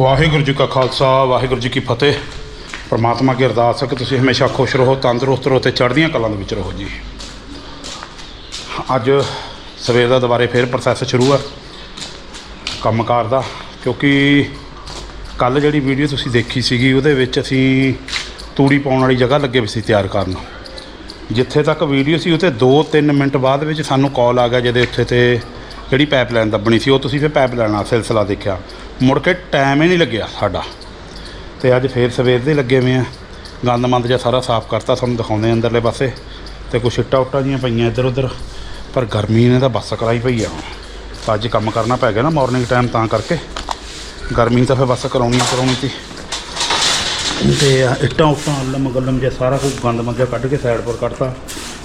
ਵਾਹਿਗੁਰੂ ਜੀ ਕਾ ਖਾਲਸਾ, ਵਾਹਿਗੁਰੂ ਜੀ ਕੀ ਫਤਿਹ। ਪਰਮਾਤਮਾ ਅੱਗੇ ਅਰਦਾਸ ਹੈ ਕਿ ਤੁਸੀਂ ਹਮੇਸ਼ਾ ਖੁਸ਼ ਰਹੋ, ਤੰਦਰੁਸਤ ਰਹੋ ਤੇ ਚੜ੍ਹਦੀਆਂ ਕਲਾਂ ਦੇ ਵਿੱਚ ਰਹੋ ਜੀ। ਅੱਜ ਸਵੇਰ ਦਾ ਦੁਬਾਰੇ ਫੇਰ ਪ੍ਰੋਸੈਸ ਸ਼ੁਰੂ ਆ ਕੰਮਕਾਰ ਦਾ, ਕਿਉਂਕਿ ਕੱਲ ਜਿਹੜੀ ਵੀਡੀਓ ਤੁਸੀਂ ਦੇਖੀ ਸੀਗੀ, ਉਹਦੇ ਵਿੱਚ ਅਸੀਂ ਤੂੜੀ ਪਾਉਣ ਵਾਲੀ ਜਗ੍ਹਾ ਲੱਗੇ ਵੀ ਸੀ ਤਿਆਰ ਕਰਨ। ਜਿੱਥੇ ਤੱਕ ਵੀਡੀਓ ਸੀ ਉਤੇ 2-3 ਮਿੰਟ ਬਾਅਦ ਵਿੱਚ ਸਾਨੂੰ ਕਾਲ ਆ ਗਿਆ, ਜਿਹਦੇ ਉੱਥੇ ਤੇ ਜਿਹੜੀ ਪਾਈਪਲਾਈਨ ਦੱਬਣੀ ਸੀ, ਉਹ ਤੁਸੀਂ ਫਿਰ ਪਾਈਪਲਾਈਨ ਦਾ ਸਿਲਸਿਲਾ ਦੇਖਿਆ। ਮੁੜ ਕੇ ਟਾਈਮ ਹੀ ਨਹੀਂ ਲੱਗਿਆ ਸਾਡਾ। ਤੇ ਅੱਜ ਫੇਰ ਸਵੇਰ ਦੇ ਲੱਗੇ ਹੋਏ ਆ। ਗੰਦ ਮੰਦ ਜਿਹਾ ਸਾਰਾ ਸਾਫ਼ ਕਰਤਾ, ਤੁਹਾਨੂੰ ਦਿਖਾਉਂਦੇ ਹਾਂ ਅੰਦਰਲੇ ਪਾਸੇ। ਤੇ ਕੁਛ ਇੱਟਾਂ ਉੱਟਾਂ ਜੀਆਂ ਪਈਆਂ ਇੱਧਰ ਉੱਧਰ, ਪਰ ਗਰਮੀ ਨੇ ਤਾਂ ਬੱਸ ਕਰਾਈ ਪਈ ਆ। ਤਾਂ ਅੱਜ ਕੰਮ ਕਰਨਾ ਪੈ ਗਿਆ ਨਾ ਮਾਰਨਿੰਗ ਟਾਈਮ ਤਾਂ ਕਰਕੇ। ਗਰਮੀ ਤਾਂ ਫਿਰ ਬੱਸ ਕਰਾਉਣੀ ਕਰਾਉਣੀ ਸੀ। ਤੇ ਇੱਟਾਂ ਉੱਟਾਂ ਅੱਲਮ ਗਲਮ ਜਿਹਾ ਸਾਰਾ ਕੁਝ ਗੰਦ ਮੰਗਿਆ ਕੱਢ ਕੇ ਸਾਈਡ ਪਰ ਕੱਢਤਾ।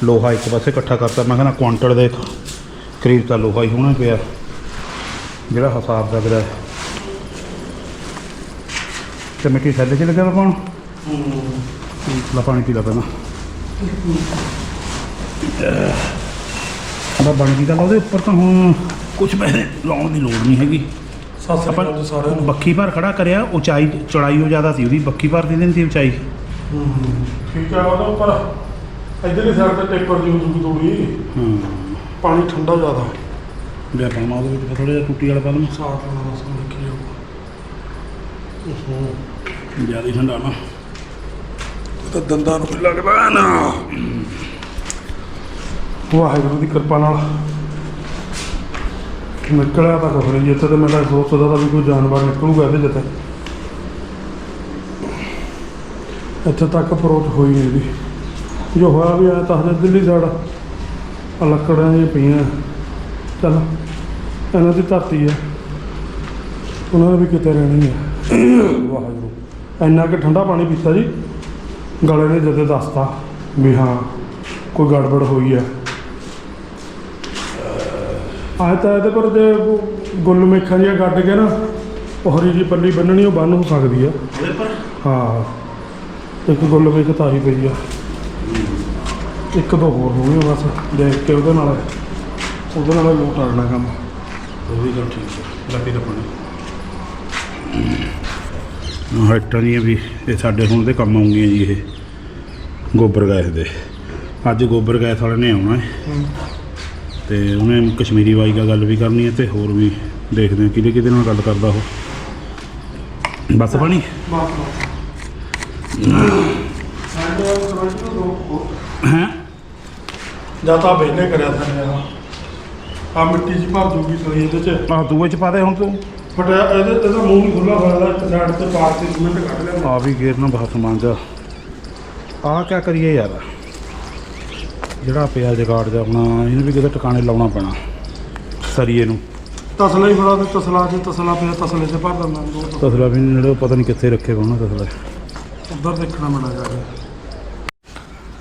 ਲੋਹਾ ਇੱਕ ਪਾਸੇ ਇਕੱਠਾ ਕਰਤਾ। ਮੈਂ ਕਹਿੰਦਾ ਕੁਆਂਟਲ ਦੇ ਕਰੀਬ ਤਾਂ ਲੋਹਾ ਹੀ ਹੋਣਾ ਪਿਆ। ਜਿਹੜਾ ਹਿਸਾਬ ਦਾ ਵੀਰਾ ਤੇ ਮਿੱਟੀ ਥੱਲੇ ਚ ਲੱਗਿਆ ਵਾ ਪਾਉਣ ਲਾ ਪਾਣੀ ਪੀ ਲਾ ਪਹਿਲਾਂ। ਅਬਾ ਬਣ ਗਈ ਗੱਲ ਉਹਦੇ ਉੱਪਰ ਤਾਂ ਹੁਣ ਕੁਝ ਪੈਸੇ ਲਾਉਣ ਦੀ ਲੋੜ ਨਹੀਂ ਹੈਗੀ। ਸਤਿ ਸ੍ਰੀ ਆਪਾਂ ਸਾਰਿਆਂ ਨੂੰ। ਪਰ ਖੜਾ ਕਰਿਆ ਉਚਾਈ ਚੌੜਾਈ ਉਹ ਜ਼ਿਆਦਾ ਸੀ ਉਹਦੀ ਬੱਖੀ ਪਰ ਦੀ ਦਿਨ ਦੀ ਉਚਾਈ। ਠੀਕ ਹੈ। ਉਹਦੇ ਉੱਪਰ। ਇਧਰਲੀ ਸਾਈਡ ਤੇ ਟੇਪਰ ਦੀ ਜੂਗੀ ਥੋੜੀ ਹਾਂ। ਪਾਣੀ ਠੰਡਾ ਜ਼ਿਆਦਾ। ਲਿਆ ਪਾਉਣਾ ਉਹਦੇ ਵਿੱਚ ਥੋੜਾ ਜਿਹਾ ਟੁੱਟੀ ਵਾਲਾ ਪਾ ਲਵਾਂ। ਸਾਫ਼ ਹੋਣਾ ਰਸਮ ਦੇਖੀ ਜਾਊਗਾ। ਜ਼ਿਆਦਾ ਠੰਡਾ ਨਾ। ਤਾਂ ਦੰਦਾਂ ਨੂੰ ਲੱਗਦਾ ਨਾ। ਵਾਹਿਗੁਰੂ ਦੀ ਕਿਰਪਾ ਨਾਲ। ਨਿਕਲਿਆ ਤਾਂ ਖਬਰੇ ਜਿੱਥੇ ਤੇ ਮੈਂ ਤਾਂ ਸੋਚਦਾ ਤਾਂ ਵੀ ਕੋਈ ਜਾਨਵਰ ਨਿਕਲੂਗਾ ਇਹਦੇ ਜਿੱਥੇ। ਇੱਥੇ ਤੱਕ ਅਪਰੋਚ ਹੋਈ ਨਹੀਂ ਦੀ ਜੋ ਹੋਇਆ ਵੀ ਆ ਤਾਂ ਹਜੇ ਦਿੱਲੀ ਸਾਈਡ। ਆ ਲੱਕੜਾਂ ਜਿਹੀਆਂ ਪਈਆਂ। ਚੱਲ, ਇਹਨਾਂ ਦੀ ਧਰਤੀ ਹੈ ਉਹਨਾਂ ਨੇ ਵੀ ਕਿਤੇ ਰਹਿਣੀ ਹੈ ਵਾਹਿਗੁਰੂ। ਇੰਨਾ ਕਿ ਠੰਡਾ ਪਾਣੀ ਪੀਤਾ ਜੀ ਗਲੇ ਨੇ ਜਦੇ ਦੱਸਤਾ ਵੀ ਹਾਂ ਕੋਈ ਗੜਬੜ ਹੋਈ ਹੈ। ਆਹ ਤਾਂ ਇਹਦੇ ਪਰ ਜੇ ਗੁੱਲ ਮੇਖਾਂ ਜਿਹੀਆਂ ਗੱਡ ਕੇ ਨਾ ਉਹ ਹਰੀ ਜੀ ਪੱਲੀ ਬੰਨਣੀ ਉਹ ਬੰਨ ਹੋ ਸਕਦੀ ਆ ਹਾਂ ਇੱਕ ਗੁੱਲ ਮੇਖ ਤਾਂ ਹੀ ਪਈ ਆ। ਇੱਕ ਦੋ ਹੋਰ ਹੋਣਗੇ ਬਸ ਦੇਖ ਕੇ ਉਹਦੇ ਨਾਲ ਉਹਦੇ ਨਾਲ ਲੋਟ ਆਣਾ ਕੰਮ। ਉਹ ਵੀ ਗੱਲ ਠੀਕ ਹੈ ਲੱਗੀ ਦਾ ਪਾਣੀ ਹਟਾਂ ਦੀਆਂ ਵੀ ਇਹ ਸਾਡੇ ਹੁਣ ਦੇ ਕੰਮ ਆਉਂਗੀਆਂ ਜੀ ਇਹ ਗੋਬਰ ਗੈਸ ਦੇ। ਅੱਜ ਗੋਬਰ ਗੈਸ ਵਾਲੇ ਨੇ ਆਉਣਾ ਹੈ। ਤੇ ਉਹਨੇ ਕਸ਼ਮੀਰੀ ਬਾਈ ਦਾ ਗੱਲ ਵੀ ਕਰਨੀ ਹੈ ਤੇ ਹੋਰ ਵੀ ਦੇਖਦੇ ਹਾਂ ਕਿਹਦੇ ਕਿਹਦੇ ਨਾਲ ਗੱਲ ਕਰਦਾ ਉਹ। ਬਸ ਪਾਣੀ? ਹੈ? ਜਾਂ ਤਾਂ ਵੇਲੇ ਕਰਿਆ ਥਾ ਆ। ਮਿੱਟੀ ਜੀ ਭਰ ਜੂਗੀ ਸਲੀ ਇਹਦੇ ਚ। ਆਹ ਦੂਏ ਚ ਪਾ ਦੇ ਹੁਣ ਤੂੰ। ਬਟ ਇਹਦੇ ਇਹਦਾ ਮੂੰਹ ਨਹੀਂ ਖੁੱਲਾ ਹੋਇਆ ਇੱਕ ਸਾਈਡ ਤੇ ਪਾਰ ਤੇ ਸਿਮੈਂਟ ਕੱਢ ਲਿਆ। ਆ ਵੀ ਗੇਰ ਨਾ ਬਹੁਤ ਮੰਗਾ ਆ ਕਿਆ ਕਰੀਏ ਯਾਰ? ਜਿਹੜਾ ਪਿਆ ਜਗਾੜ ਜਾ ਆਪਣਾ ਇਹਨੂੰ ਵੀ ਕਿਤੇ ਟਿਕਾਣੇ ਲਾਉਣਾ ਪੈਣਾ ਸਰੀਏ ਨੂੰ। ਤਸਲਾ ਹੀ ਫੜਾ ਤੇ ਤਸਲਾ ਚ ਤਸਲਾ ਪਿਆ ਤਸਲੇ ਚ ਭਰ ਦਿੰਦਾ ਦੋ ਤਸਲਾ ਵੀ ਨੇੜੇ ਪਤਾ ਨਹੀਂ ਕਿੱਥੇ ਰੱਖੇ ਹੋਣਾ ਤਸਲਾ। ਉੱਧਰ ਦੇਖਣਾ ਮੜਾ ਜਾ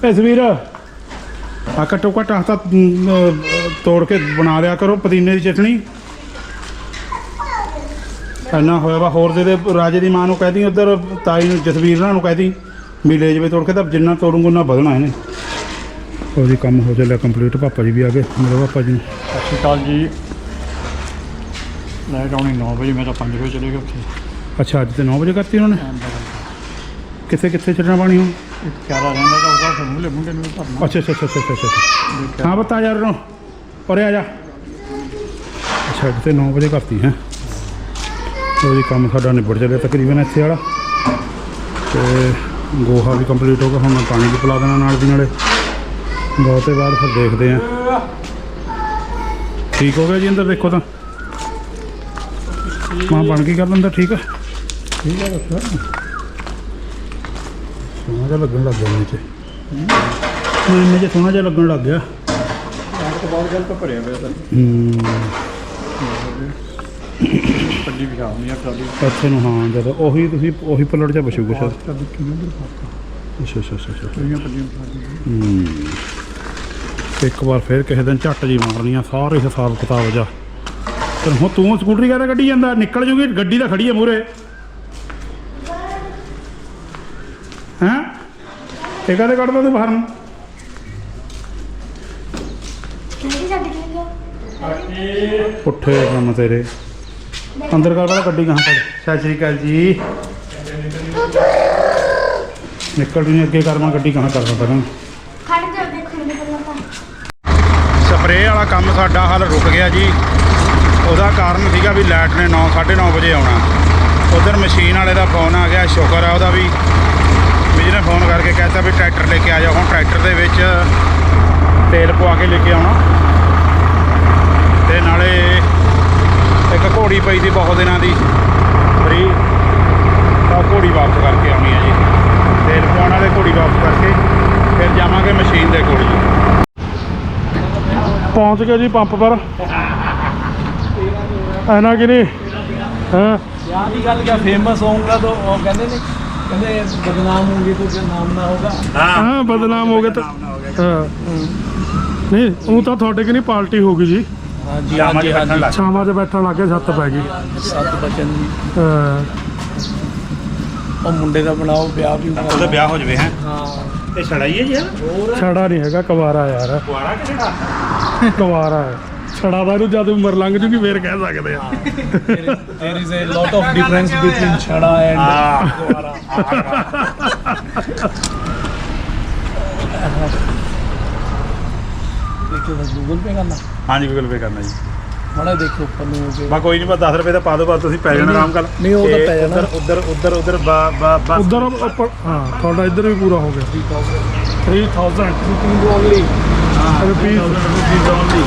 ਕੇ। ਸਵੀਰ ਆ ਘੱਟੋ ਘੱਟ ਆਹ ਤਾਂ ਤੋੜ ਕੇ ਬਣਾ ਲਿਆ ਕਰੋ ਪੁਦੀਨੇ ਦੀ ਚਟਣੀ। ਇੰਨਾ ਹੋਇਆ ਵਾ ਹੋਰ ਦੇ ਦੇ ਰਾਜੇ ਦੀ ਮਾਂ ਨੂੰ ਕਹਿ ਦੀ ਉਧਰ ਤਾਈ ਨੂੰ ਜਸਵੀਰ ਨਾਲ ਨੂੰ ਕਹਿ ਦੀ ਵੀ ਲੈ ਜਵੇ ਤੋੜ ਕੇ ਤਾਂ ਜਿੰਨਾ ਤੋੜੂੰਗਾ ਉਹਨਾਂ ਵਧਣਾ ਇਹਨੇ। ਉਹ ਜੀ ਕੰਮ ਹੋ ਚੱਲਿਆ ਕੰਪਲੀਟ ਪਾਪਾ ਜੀ ਵੀ ਆ ਗਏ ਮੇਰੇ ਪਾਪਾ ਜੀ ਸਤਿ ਸ਼੍ਰੀ ਅਕਾਲ ਜੀ। ਲਾਈਟ ਆਉਣੀ 9 ਵਜੇ ਮੈਂ ਤਾਂ 5 ਵਜੇ ਚਲੇ ਗਿਆ ਉੱਥੇ। ਅੱਛਾ ਅੱਜ ਤੇ 9 ਵਜੇ ਕਰਤੀ ਉਹਨਾਂ ਨੇ? ਕਿੱਥੇ ਕਿੱਥੇ ਛੱਡਣਾ ਪਾਣੀ ਹੁਣ? ਇੱਕ ਰਹਿੰਦਾ ਤਾਂ ਉਹਦਾ ਸਮੂਲੇ ਮੁੰਡੇ ਨੂੰ ਵੀ ਭਰਨਾ। ਅੱਛਾ ਅੱਛਾ ਅੱਛਾ ਅੱਛਾ ਅੱਛਾ, ਹਾਂ ਬਤਾ ਯਾਰ ਨੂੰ ਉਰੇ ਆ ਜਾ। ਅੱਛਾ ਅੱਜ ਤੇ 9 ਵਜੇ ਕਰਤੀ ਹੈ। ਉਹ ਜੀ ਕੰਮ ਸਾਡਾ ਨਿਬੜ ਚੱਲਿਆ ਤਕਰੀਬਨ ਇੱਥੇ ਵਾਲਾ। ਤੇ ਗੋਹਾ ਵੀ ਕੰਪਲੀਟ ਹੋ ਗਿਆ ਹੁਣ ਮੈਂ ਪਾਣੀ ਵੀ ਪਿਲਾ ਦੇਣਾ ਨਾਲ ਦੀ ਨਾਲੇ। ਬਹੁਤੇ ਬਾਅਦ ਫਿਰ ਦੇਖਦੇ ਆ ਠੀਕ ਹੋ ਗਿਆ ਜੀ ਅੰਦਰ ਦੇਖੋ ਤਾਂ। ਮਾਂ ਬਣ ਗਈ ਗੱਲ ਅੰਦਰ ਠੀਕ ਆ? ਠੀਕ ਆ ਬੱਚਾ ਸੋਹਣਾ ਜਿਹਾ ਲੱਗਣ ਲੱਗ ਗਿਆ ਨੀਚੇ। ਇੰਨੇ ਜਿਹਾ ਸੋਹਣਾ ਜਿਹਾ ਲੱਗਣ ਲੱਗ ਗਿਆ। ਤੋਂ ਬਾਅਦ ਗੱਲ ਤਾਂ ਭਰਿਆ ਪਿਆ ਤਾਂ। ਹੂੰ। ਪੱਲੀ ਵੀ ਆਉਣੀ ਆ ਟਰਾਲੀ ਇੱਥੇ ਨੂੰ ਹਾਂ ਜਦੋਂ ਉਹੀ ਤੁਸੀਂ ਉਹੀ ਟਰਾਲੀ ਕਿਵੇਂ ਦਰ ਪਾਤਾ ਅੱਛਾ ਅੱਛਾ ਪੱਲੀਆਂ ਹੂੰ। ਇੱਕ ਵਾਰ ਫੇਰ ਕਿਸੇ ਦਿਨ ਝੱਟ ਜੀ ਮਾਰਨੀਆਂ ਸਾਰੇ ਹਿਸਾਬ ਕਿਤਾਬ ਜਾ। ਤੇ ਹੁਣ ਤੂੰ ਸਕੂਟਰੀ ਕਾਹਦਾ ਕੱਢੀ ਜਾਂਦਾ? ਨਿਕਲ ਜੂਗੀ ਗੱਡੀ ਤਾਂ ਖੜੀ ਹੈ ਮੂਰੇ ਹੈਂ? ਇਹ ਕਾਹਦੇ ਕੱਢਦਾ ਤੂੰ ਬਾਹਰ ਨੂੰ? ਕਿਹੜੀ ਛੱਡ ਕੇ ਗਿਆ? ਪੁੱਠੇ ਕੰਮ ਤੇਰੇ। ਅੰਦਰ ਕਰ ਵਾਲਾ ਗੱਡੀ ਕਹਾਂ ਖੜ ਸਤਿ ਸ਼੍ਰੀ ਅਕਾਲ ਜੀ। ਨਿਕਲ ਨਹੀਂ ਅੱਗੇ ਕਰਮਾ ਗੱਡੀ ਕਹਾਂ ਕਰਦਾ ਪਹਿਲਾਂ। ਖੜ ਜਾ ਦੇਖਣ ਦੇ ਪਹਿਲਾਂ ਤਾਂ। ਸਪਰੇਅ ਵਾਲਾ ਕੰਮ ਸਾਡਾ ਹਾਲ ਰੁਕ ਗਿਆ ਜੀ। ਉਹਦਾ ਕਾਰਨ ਸੀਗਾ ਵੀ ਲਾਈਟ ਨੇ 9 9:30 ਵਜੇ ਆਉਣਾ। ਉਧਰ ਮਸ਼ੀਨ ਵਾਲੇ ਦਾ ਫੋਨ ਆ ਗਿਆ ਸ਼ੁਕਰ ਆ ਉਹਦਾ ਵੀ। ਵੀ ਜਿਹਨੇ ਫੋਨ ਕਰਕੇ ਕਹਿਤਾ ਵੀ ਟਰੈਕਟਰ ਲੈ ਕੇ ਆ ਜਾਓ। ਹੁਣ ਟਰੈਕਟਰ ਦੇ ਵਿੱਚ ਤੇਲ ਪਵਾ ਕੇ ਲੈ ਕੇ ਆਉਣਾ। ਤੇ ਨਾਲੇ ਇੱਕ ਘੋੜੀ ਪਈ ਸੀ ਬਹੁਤ ਦਿਨਾਂ ਦੀ। ਫਰੀ। ਤਾਂ ਘੋੜੀ ਵਾਪਸ ਕਰਕੇ ਆਉਣੀ ਹੈ ਜੀ। ਤੇਲ ਪਾਉਣ ਵਾਲੇ ਘੋੜੀ ਵਾਪਸ ਕਰਕੇ ਫਿਰ ਜਾਵਾਂਗੇ ਮਸ਼ੀਨ ਦੇ ਕੋਲ ਜੀ। ਪਹੁੰਚ ਗਏ ਜੀ ਪੰਪ ਪਰ। ਐਨਾ ਕਿ ਨਹੀਂ? ਹਾਂ? ਯਾਰ ਦੀ ਗੱਲ ਕਿਆ ਫੇਮਸ ਹੋਊਗਾ ਤਾਂ ਉਹ ਕਹਿੰਦੇ ਨੇ ਕਹਿੰਦੇ ਬਦਨਾਮ ਹੋਗੇ ਤਾਂ ਨਾਮ ਨਾ ਹੋਗਾ ਹਾਂ। ਬਦਨਾਮ ਹੋਗੇ ਤਾਂ ਨਹੀਂ ਉਹ ਤਾਂ ਤੁਹਾਡੇ ਕਿ ਨਹੀਂ ਪਾਰਟੀ ਹੋਗੀ ਜੀ। ਹਾਂਜੀ, ਸ਼ਾਮਾਂ ਦੇ ਬੈਠਣ ਲੱਗੇ ਛੱਤ ਪੈ ਗਈ। ਸੱਤ ਬਚਨ ਜੀ। ਉਹ ਮੁੰਡੇ ਦਾ ਬਣਾਓ ਵਿਆਹ ਵੀ ਪਏ। ਉਹਦਾ ਵਿਆਹ ਹੋ ਜਵੇ ਹੈ? ਹਾਂ। ਇਹ ਛੜਾਈ ਹੈ ਜੀ ਛੜਾ ਨਹੀਂ ਹੈਗਾ ਕੁਵਾਰਾ ਯਾਰ। ਕੁਆਰਾ ਕਿ ਕੁਵਾਰਾ ਹੈ। ਛੜਾ ਦਾ ਇਹਨੂੰ ਜਦ ਉਮਰ ਲੰਘ ਜੂਗੀ ਫੇਰ ਕਹਿ ਸਕਦੇ ਆ। There is a lot of difference between chhada and ਹਾਂ। ਕੁਆਰਾ ਤੇ ਗੂਗਲ ਗੂਗਲ ਪੇ ਕਰਨਾ? ਜੀ। ਮਾੜਾ ਦੇਖੋ ਉੱਪਰ ਨੂੰ ਹੋ ਗਿਆ ਬਾ ਕੋਈ ਨਹੀਂ ਬਸ 10 ਰੁਪਏ ਦਾ ਪਾ ਦੋ ਬਸ ਤੁਸੀਂ ਪੈ ਜਾਣਾ ਆਰਾਮ ਨਾਲ ਨਹੀਂ ਉਹ ਤਾਂ ਪੈ ਜਾਣਾ। ਉਧਰ ਉਧਰ ਉਧਰ ਬਾ ਬਾ ਉਧਰ ਉੱਪਰ ਹਾਂ ਤੁਹਾਡਾ ਇੱਧਰ ਵੀ ਪੂਰਾ ਹੋ ਗਿਆ। 3000 3000 ਓਨਲੀ ਹਾਂ ਰੁਪੀਸ ਓਨਲੀ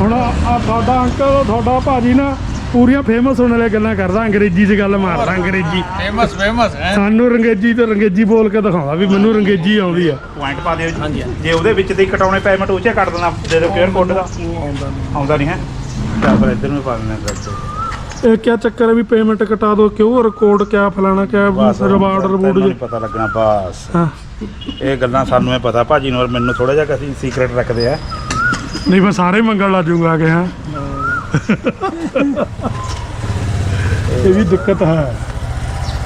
ਹੁਣ ਆ ਤੁਹਾਡਾ ਅੰਕਲ ਤੁਹਾਡਾ ਭਾਜੀ ਨਾ ਪੂਰੀਆਂ ਫੇਮਸ ਹੋਣ ਵਾਲੀਆਂ ਗੱਲਾਂ ਕਰਦਾ ਅੰਗਰੇਜ਼ੀ 'ਚ ਗੱਲ ਮਾਰਦਾ ਅੰਗਰੇਜ਼ੀ। ਫੇਮਸ ਫੇਮਸ ਹੈ? ਸਾਨੂੰ ਰੰਗੇਜੀ ਤੇ ਰੰਗੇਜੀ ਬੋਲ ਕੇ ਦਿਖਾਉਂਦਾ ਵੀ ਮੈਨੂੰ ਰੰਗੇਜੀ ਆਉਂਦੀ ਆ। ਪੁਆਇੰਟ ਪਾ ਦਿਓ ਜੀ। ਜੇ ਉਹਦੇ ਵਿੱਚ ਤੇ ਕਟਾਉਣੇ ਪੇਮੈਂਟ ਉਹ ਕੱਟ ਦੇਣਾ ਦੇ ਦਿਓ ਕਿਹੜਾ ਕੋਡ ਦਾ। ਆਉਂਦਾ ਨਹੀਂ ਹੈ? ਤਾਂ ਫਿਰ ਇੱਧਰ ਨੂੰ ਪਾ ਦਿੰਦੇ ਆ ਇਹ ਕੀ ਚੱਕਰ ਹੈ ਵੀ ਪੇਮੈਂਟ ਕਟਾ ਦੋ ਕਿਉਂ ਕੋਡ ਕਿਆ ਫਲਾਣਾ ਕਿਆ ਰਿਵਾਰਡ ਰਿਵੂਡ ਜੀ। ਪਤਾ ਲੱਗਣਾ ਬਸ। ਇਹ ਗੱਲਾਂ ਸਾਨੂੰ ਇਹ ਪਤਾ ਭਾਜੀ ਨੂੰ ਔਰ ਮੈਨੂੰ ਥੋੜਾ ਜਿਹਾ ਕਿ ਅਸੀਂ ਸੀਕ੍ਰੀਟ ਰੱਖਦੇ ਆ। ਨਹੀਂ ਮੈਂ ਸਾਰੇ ਮੰਗਣ ਲੱਜੂਗਾ ਕਿ ਹਾਂ। ਇਹ ਵੀ ਦਿੱਕਤ ਹੈ।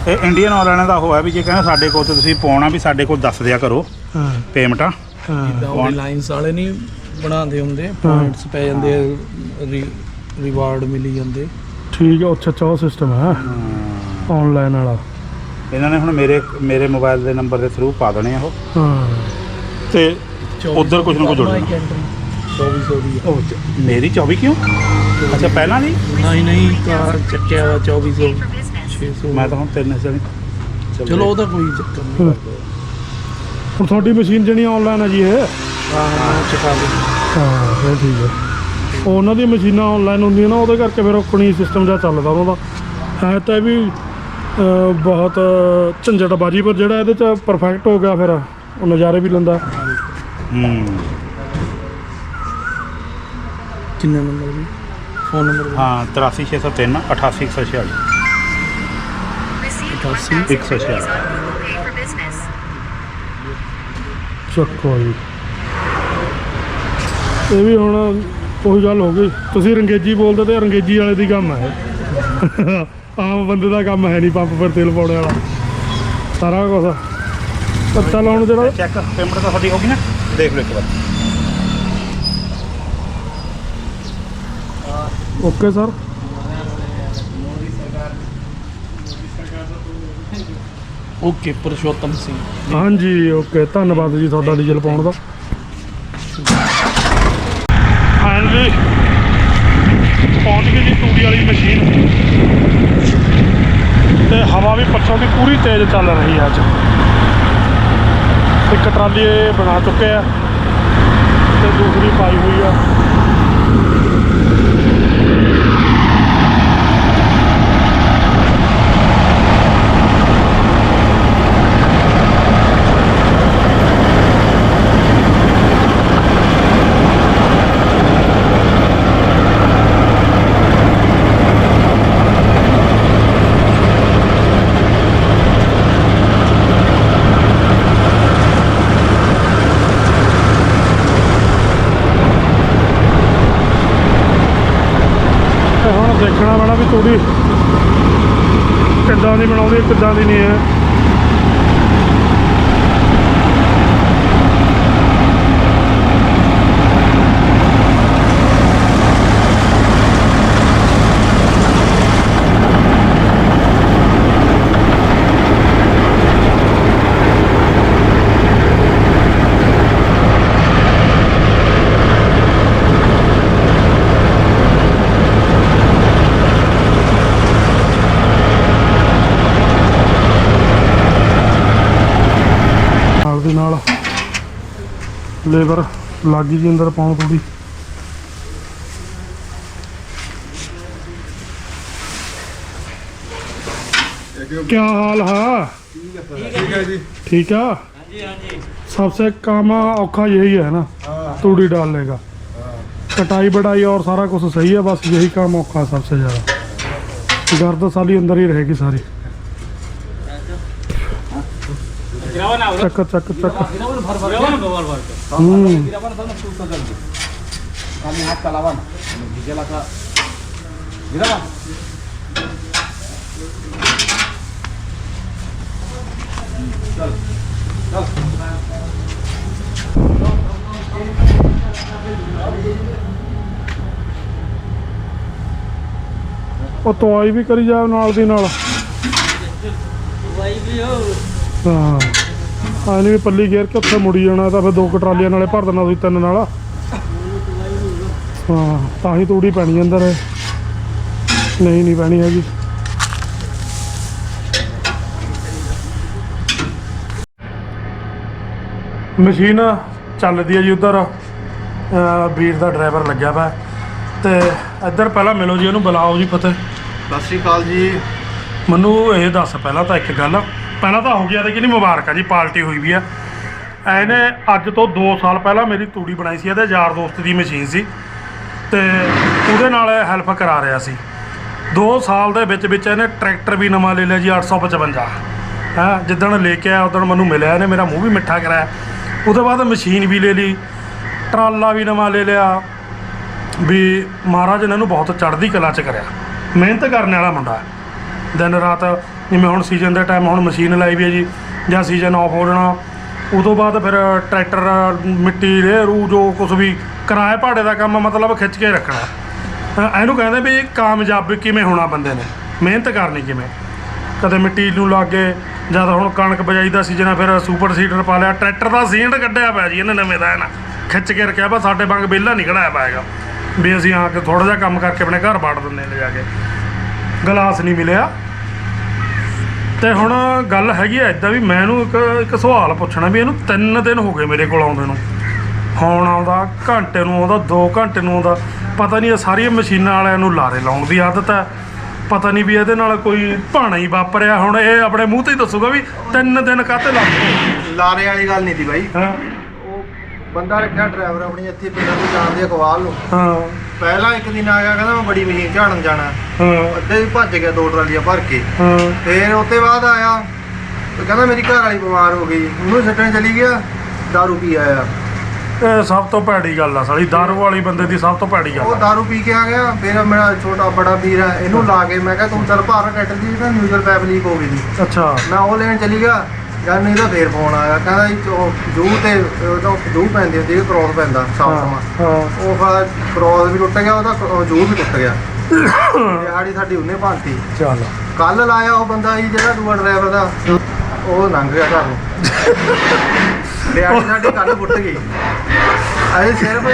ਇਹ ਇੰਡੀਅਨ ਆਨਲਾਈਨ ਦਾ ਉਹ ਹੈ ਵੀ ਜੇ ਕਹਿੰਦਾ ਸਾਡੇ ਕੋਲ ਤੇ ਤੁਸੀਂ ਪਾਉਣਾ ਵੀ ਸਾਡੇ ਕੋਲ ਦੱਸ ਦਿਆ ਕਰੋ ਹਾਂ। ਪੇਮੈਂਟਾਂ। ਹਾਂ। ਲਾਈਨਸ ਵਾਲੇ ਨਹੀਂ ਬਣਾਉਂਦੇ ਹੁੰਦੇ ਪੁਆਇੰਟਸ ਪੈ ਜਾਂਦੇ ਰਿਵਾਰਡ ਮਿਲੀ ਜਾਂਦੇ। ਠੀਕ ਹੈ ਅੱਛਾ ਅੱਛਾ ਉਹ ਸਿਸਟਮ ਹੈ। ਆਨਲਾਈਨ ਵਾਲਾ। ਇਹਨਾਂ ਨੇ ਹੁਣ ਮੇਰੇ ਮੇਰੇ ਮੋਬਾਈਲ ਦੇ ਨੰਬਰ ਦੇ ਥਰੂ ਪਾ ਦੇਣੇ ਆ ਉਹ। ਹਾਂ। ਤੇ ਉੱਧਰ ਕੁਝ ਨਾ ਕੁਝ ਜੁੜਨਾ 2400 ਦੀ ਉਹ ਮੇਰੀ 24 ਕਿਉਂ? ਅੱਛਾ ਪਹਿਲਾਂ ਦੀ ਨਹੀਂ ਨਹੀਂ ਕਾਰ ਚੱਕਿਆ ਵਾ 2400 600 ਮੈਂ ਤਾਂ ਹੁਣ ਤਿੰਨ ਜਣੀ ਚਲੋ ਉਹਦਾ ਕੋਈ ਚੱਕਰ ਨਹੀਂ। ਹੁਣ ਤੁਹਾਡੀ ਮਸ਼ੀਨ ਜਣੀ ਆਨਲਾਈਨ ਹੈ ਜੀ ਇਹ? ਹਾਂ ਚਕਾ ਦੇ ਹਾਂ ਫਿਰ ਠੀਕ ਹੈ। ਉਹ ਉਹਨਾਂ ਦੀਆਂ ਮਸ਼ੀਨਾਂ ਆਨਲਾਈਨ ਹੁੰਦੀਆਂ ਨਾ ਉਹਦੇ ਕਰਕੇ ਫਿਰ ਔਕਣੀ ਸਿਸਟਮ ਜਿਹਾ ਚੱਲਦਾ ਉਹਨਾਂ ਦਾ। ਹੈ ਤਾਂ ਵੀ ਬਹੁਤ ਝੰਜਟਬਾਜੀ ਪਰ ਜਿਹੜਾ ਇਹਦੇ ਚ ਪਰਫੈਕਟ ਹੋ ਗਿਆ ਫਿਰ ਉਹ ਨਜ਼ਾਰੇ ਵੀ ਲੈਂਦਾ। ਹੂੰ। ਕਿੰਨਾ ਨੰਬਰ ਵੀ ਫੋਨ ਨੰਬਰ ਹਾਂ 83603 88146 Receive Big fish, yeah. Pay for business. ਚੱਕੋ ਜੀ ਇਹ ਵੀ ਹੁਣ ਉਹੀ ਗੱਲ ਹੋ ਗਈ। ਤੁਸੀਂ ਰੰਗੇਜੀ ਬੋਲਦੇ ਤੇ ਰੰਗੇਜੀ ਵਾਲੇ ਦੀ ਕੰਮ ਹੈ। ਆਮ ਬੰਦੇ ਦਾ ਕੰਮ ਹੈ ਨਹੀਂ ਪੰਪ ਪਰ ਤੇਲ ਪਾਉਣੇ ਵਾਲਾ। ਸਾਰਾ ਕੁਝ ਪੱਤਾ ਲਾਉਣ ਜਿਹੜਾ ਚੈੱਕ ਪੇਮੈਂਟ ਤਾਂ ਤੁਹਾਡੀ ਹੋ ਗਈ ਨਾ? ਦੇਖ ਲਓ ਇੱਕ ਵਾਰ। Okay sir. Okay Purshottam Singh. ਹਾਂਜੀ ਓਕੇ। ਧੰਨਵਾਦ ਜੀ ਤੁਹਾਡਾ ਡੀਜ਼ਲ ਪਾਉਣ ਦਾ। ਹਾਂਜੀ। ਪਹੁੰਚ ਗਈ ਜੀ ਤੂੜੀ ਵਾਲੀ ਮਸ਼ੀਨ। ਤੇ ਹਵਾ ਵੀ ਪੱਛੋਂ ਦੀ ਪੂਰੀ ਤੇਜ਼ ਚੱਲ ਰਹੀ ਹੈ ਅੱਜ। ਇੱਕ ਟਰਾਲੀ ਬਣਾ ਚੁੱਕੇ ਆ। ਤੇ ਦੂਸਰੀ ਪਾਈ ਹੋਈ ਆ ਤੇ ਹੁਣ ਦੇਖਣਾ ਪੈਣਾ ਵੀ ਤੂੜੀ ਕਿੱਦਾਂ ਦੀ ਬਣਾਉਂਦੀ ਕਿੱਦਾਂ ਦੀ ਲੇਬਰ ਲੱਗੀ ਜੀ ਅੰਦਰ ਪਾਉਣ ਥੋੜੀ क्या हाल है ठीक है जी ठीक है सबसे काम औखा यही है ना तूड़ी डालने का कटाई बढ़ाई और सारा कुछ सही है बस यही काम औखा है सबसे ज़्यादा गर्द साली अंदर ही रहेगी सारी चक चक चक हम्म ਉਹ ਤਵਾਈ ਵੀ ਕਰੀ ਜਾ ਨਾਲ ਦੀ ਨਾਲ ਹਾਂ ਆਹ ਵੀ ਪੱਲੀ ਘੇਰ ਕੇ ਉੱਥੇ ਮੁੜੀ ਜਾਣਾ ਤਾਂ ਫਿਰ ਦੋ ਕੁ ਟਰਾਲੀਆਂ ਨਾਲੇ ਭਰ ਦੇਣਾ ਤੁਸੀਂ ਤਿੰਨ ਨਾਲ। ਹਾਂ ਤਾਂ ਹੀ ਤੂੜੀ ਪੈਣੀ ਅੰਦਰ। ਨਹੀਂ ਨਹੀਂ ਪੈਣੀ ਹੈਗੀ। ਮਸ਼ੀਨ ਚੱਲਦੀ ਹੈ ਜੀ ਉਧਰ। ਵੀਰ ਦਾ ਡਰਾਈਵਰ ਲੱਗਿਆ ਵਾ। ਤੇ ਇੱਧਰ ਪਹਿਲਾਂ ਮਿਲੋ ਜੀ ਇਹਨੂੰ ਬੁਲਾਓ ਜੀ ਫਤਿਹ। ਸਤਿ ਸ਼੍ਰੀ ਅਕਾਲ ਜੀ। ਮੈਨੂੰ ਇਹ ਦੱਸ ਪਹਿਲਾਂ ਤਾਂ ਇੱਕ ਗੱਲ। ਪਹਿਲਾਂ ਤਾਂ ਹੋ ਗਿਆ ਤੇ ਕਿ ਨਹੀਂ ਮੁਬਾਰਕਾਂ ਜੀ, ਪਾਰਟੀ ਹੋਈ ਵੀ ਆ। ਇਹਨੇ ਅੱਜ ਤੋਂ 2 ਸਾਲ ਪਹਿਲਾਂ ਮੇਰੀ ਤੂੜੀ ਬਣਾਈ ਸੀ, ਇਹਦੇ ਯਾਰ ਦੋਸਤ ਦੀ ਮਸ਼ੀਨ ਸੀ। ਤੇ ਉਹਦੇ ਨਾਲ ਹੈਲਪ ਕਰਾ ਰਿਹਾ ਸੀ। 2 ਸਾਲ ਦੇ ਵਿੱਚ ਵਿੱਚ ਇਹਨੇ ਟਰੈਕਟਰ ਵੀ ਨਵਾਂ ਲੈ ਲਿਆ ਜੀ 855 ਹੈ, ਜਿੱਦਣ ਲੈ ਕੇ ਆਇਆ ਉਦੋਂ ਮੈਨੂੰ ਮਿਲਿਆ, ਇਹਨੇ ਮੇਰਾ ਮੂੰਹ ਵੀ ਮਿੱਠਾ ਕਰਾਇਆ ਉਹਦੇ ਬਾਅਦ ਮਸ਼ੀਨ ਵੀ ਲੈ ਲਈ, ਟਰਾਲਾ ਵੀ ਨਵਾਂ ਲੈ ਲਿਆ। ਵੀ ਮਹਾਰਾਜ ਨੇ ਇਹਨੂੰ ਬਹੁਤ ਚੜ੍ਹਦੀ ਕਲਾ ਚ ਕਰਿਆ। ਮਿਹਨਤ ਕਰਨ ਵਾਲਾ ਮੁੰਡਾ। ਦਿਨ ਰਾਤ ਜਿਵੇਂ ਹੁਣ ਸੀਜ਼ਨ ਦੇ ਟਾਈਮ ਹੁਣ ਮਸ਼ੀਨ ਲਾਈ ਵੀ ਹੈ ਜੀ, ਜਾਂ ਸੀਜ਼ਨ ਆਫ ਹੋ ਜਾਣਾ ਉਹ ਤੋਂ ਬਾਅਦ ਫਿਰ ਟਰੈਕਟਰ ਮਿੱਟੀ ਰੇ ਰੂ ਜੋ ਕੁਝ ਵੀ ਕਿਰਾਏ ਭਾੜੇ ਦਾ ਕੰਮ ਮਤਲਬ ਖਿੱਚ ਕੇ ਰੱਖਣਾ। ਇਹਨੂੰ ਕਹਿੰਦੇ ਵੀ ਕਾਮਯਾਬ ਕਿਵੇਂ ਹੋਣਾ ਬੰਦੇ ਨੇ, ਮਿਹਨਤ ਕਰਨੀ ਕਿਵੇਂ? ਕਦੇ ਮਿੱਟੀ ਨੂੰ ਲੱਗੇ ਜਦ ਹੁਣ ਕਣਕ ਬਜਾਈ ਦਾ ਸੀਜ਼ਨ ਆ, ਫਿਰ ਸੁਪਰ ਸੀਡਰ ਪਾ ਲਿਆ ਟਰੈਕਟਰ ਦਾ ਸੀਂਡ ਕੱਢਿਆ ਪਿਆ ਜੀ ਇਹਨੇ ਨਵੇਂ ਦਾ ਨਾ ਖਿੱਚ ਕੇ ਰੱਖਿਆ ਬਾ ਸਾਡੇ ਵਾਂਗ ਵਿਹਲਾ ਨਹੀਂ ਕਢਾਇਆ ਪਾਏਗਾ ਵੀ ਅਸੀਂ ਆ ਕੇ ਥੋੜਾ ਜਿਹਾ ਕੰਮ ਕਰਕੇ ਆਪਣੇ ਘਰ ਬਾੜ ਦਿੰਦੇ ਨੇ ਜਾ ਕੇ। ਗਲਾਸ ਨਹੀਂ ਮਿਲਿਆ। ਤੇ ਹੁਣ ਗੱਲ ਹੈਗੀ ਐ ਇਦਾਂ ਵੀ ਮੈਂ ਇਹਨੂੰ ਇੱਕ ਇੱਕ ਸਵਾਲ ਪੁੱਛਣਾ ਵੀ ਇਹਨੂੰ ਤਿੰਨ ਦਿਨ ਹੋ ਗਏ ਮੇਰੇ ਕੋਲ ਆਉਂਦੇ ਨੂੰ। ਹੁਣ ਆਉਂਦਾ ਘੰਟੇ ਨੂੰ ਆਉਂਦਾ 2 ਘੰਟੇ ਨੂੰ ਆਉਂਦਾ। ਪਤਾ ਨਹੀਂ ਇਹ ਸਾਰੀਆਂ ਮਸ਼ੀਨਾਂ ਵਾਲਿਆਂ ਨੂੰ ਲਾਰੇ ਲਾਉਣ ਦੀ ਆਦਤ ਹੈ ਪਤਾ ਨਹੀਂ ਵੀ ਇਹਦੇ ਨਾਲ ਕੋਈ ਭਾਣਾ ਹੀ ਵਾਪਰਿਆ। ਹੁਣ ਇਹ ਆਪਣੇ ਮੂੰਹ ਤੇ ਹੀ ਦੱਸੂਗਾ ਵੀ ਤਿੰਨ ਦਿਨ ਕਾਹਤੇ ਲੱਗ ਗਏ ਲਾਰੇ ਵਾਲੀ ਗੱਲ ਨਹੀਂ ਦੀ ਬਾਈ। ਹਾਂ। ਬੰਦਾ ਰੱਖਿਆ ਡਰਾਈਵਰ ਆਪਣੀ ਇੱਥੇ ਪਿੰਡਾਂ ਤੋਂ ਜਾਣਦੇ ਅਕਵਾਲ ਨੂੰ। ਹਾਂ। ਪਹਿਲਾਂ ਇੱਕ ਦਿਨ ਆ ਗਿਆ ਕਹਿੰਦਾ ਮੈਂ ਬੜੀ ਮਸ਼ੀਨ ਝਾੜਨ ਜਾਣਾ। ਹਾਂ। ਅੱਧੇ ਵੀ ਭੱਜ ਗਿਆ ਦੋ ਟਰਾਲੀਆਂ ਭਰ ਕੇ। ਹਾਂ। ਫੇਰ ਉੱਤੇ ਬਾਅਦ ਆਇਆ ਤੇ ਕਹਿੰਦਾ ਮੇਰੀ ਘਰ ਵਾਲੀ ਬਿਮਾਰ ਹੋ ਗਈ। ਉਹਨੂੰ ਛੱਡਣ ਚਲੀ ਗਿਆ ਦਾਰੂ ਪੀ ਆਇਆ। ਇਹ ਸਭ ਤੋਂ ਭੈੜੀ ਗੱਲ ਆ ਸਾਲੀ ਦਾਰੂ ਵਾਲੀ ਬੰਦੇ ਦੀ ਸਭ ਤੋਂ ਭੈੜੀ ਉਹ ਗੱਲ ਆ। ਦਾਰੂ ਪੀ ਕੇ ਆ ਗਿਆ ਫਿਰ ਮੇਰਾ ਛੋਟਾ ਬੜਾ ਵੀਰ ਹੈ ਇਹਨੂੰ ਲਾ ਕੇ ਮੈਂ ਕਿਹਾ ਤੂੰ ਚੱਲ ਭਾਰ ਟਰੈਕਟਰ ਦੀ ਨਾ ਨਿਊਜ਼ਲ ਪੈਪ ਲੀਕ ਹੋ ਗਈ ਸੀ। ਅੱਛਾ। ਮੈਂ ਉਹ ਲੈਣ ਚਲੀ ਗਿਆ ਜਦ ਨਹੀਂ ਤਾਂ ਫੇਰ ਫੋਨ ਆਇਆ। ਕਹਿੰਦਾ ਜੀ ਉਹ ਜੂ ਤੇ ਉਹ ਜੂ ਪੈਂਦੀ ਹੁੰਦੀ ਹੈ ਕ੍ਰੋਸ ਪੈਂਦਾ ਸਾਫ਼ ਸਮਾਂ। ਹਾਂ ਉਹ ਫਿਰ ਕ੍ਰੋਸ ਵੀ ਟੁੱਟ ਗਿਆ ਉਹਦਾ ਜੂ ਵੀ ਟੁੱਟ ਗਿਆ। ਦਿਹਾੜੀ ਸਾਡੀ ਉਹਨੇ ਭਾਂਤੀ। ਚੱਲ। ਕੱਲ ਲਾਇਆ ਉਹ ਬੰਦਾ ਸੀ ਜਿਹੜਾ ਦੂਆ ਡਰਾਈਵਰ ਦਾ। ਉਹ ਲੰਘ ਗਿਆ ਘਰ ਨੂੰ। ਦਿਹਾੜੀ ਸਾਡੀ ਕੱਲ ਫੁੱਟ ਗਈ। ਅਸੀਂ ਸਿਰਫ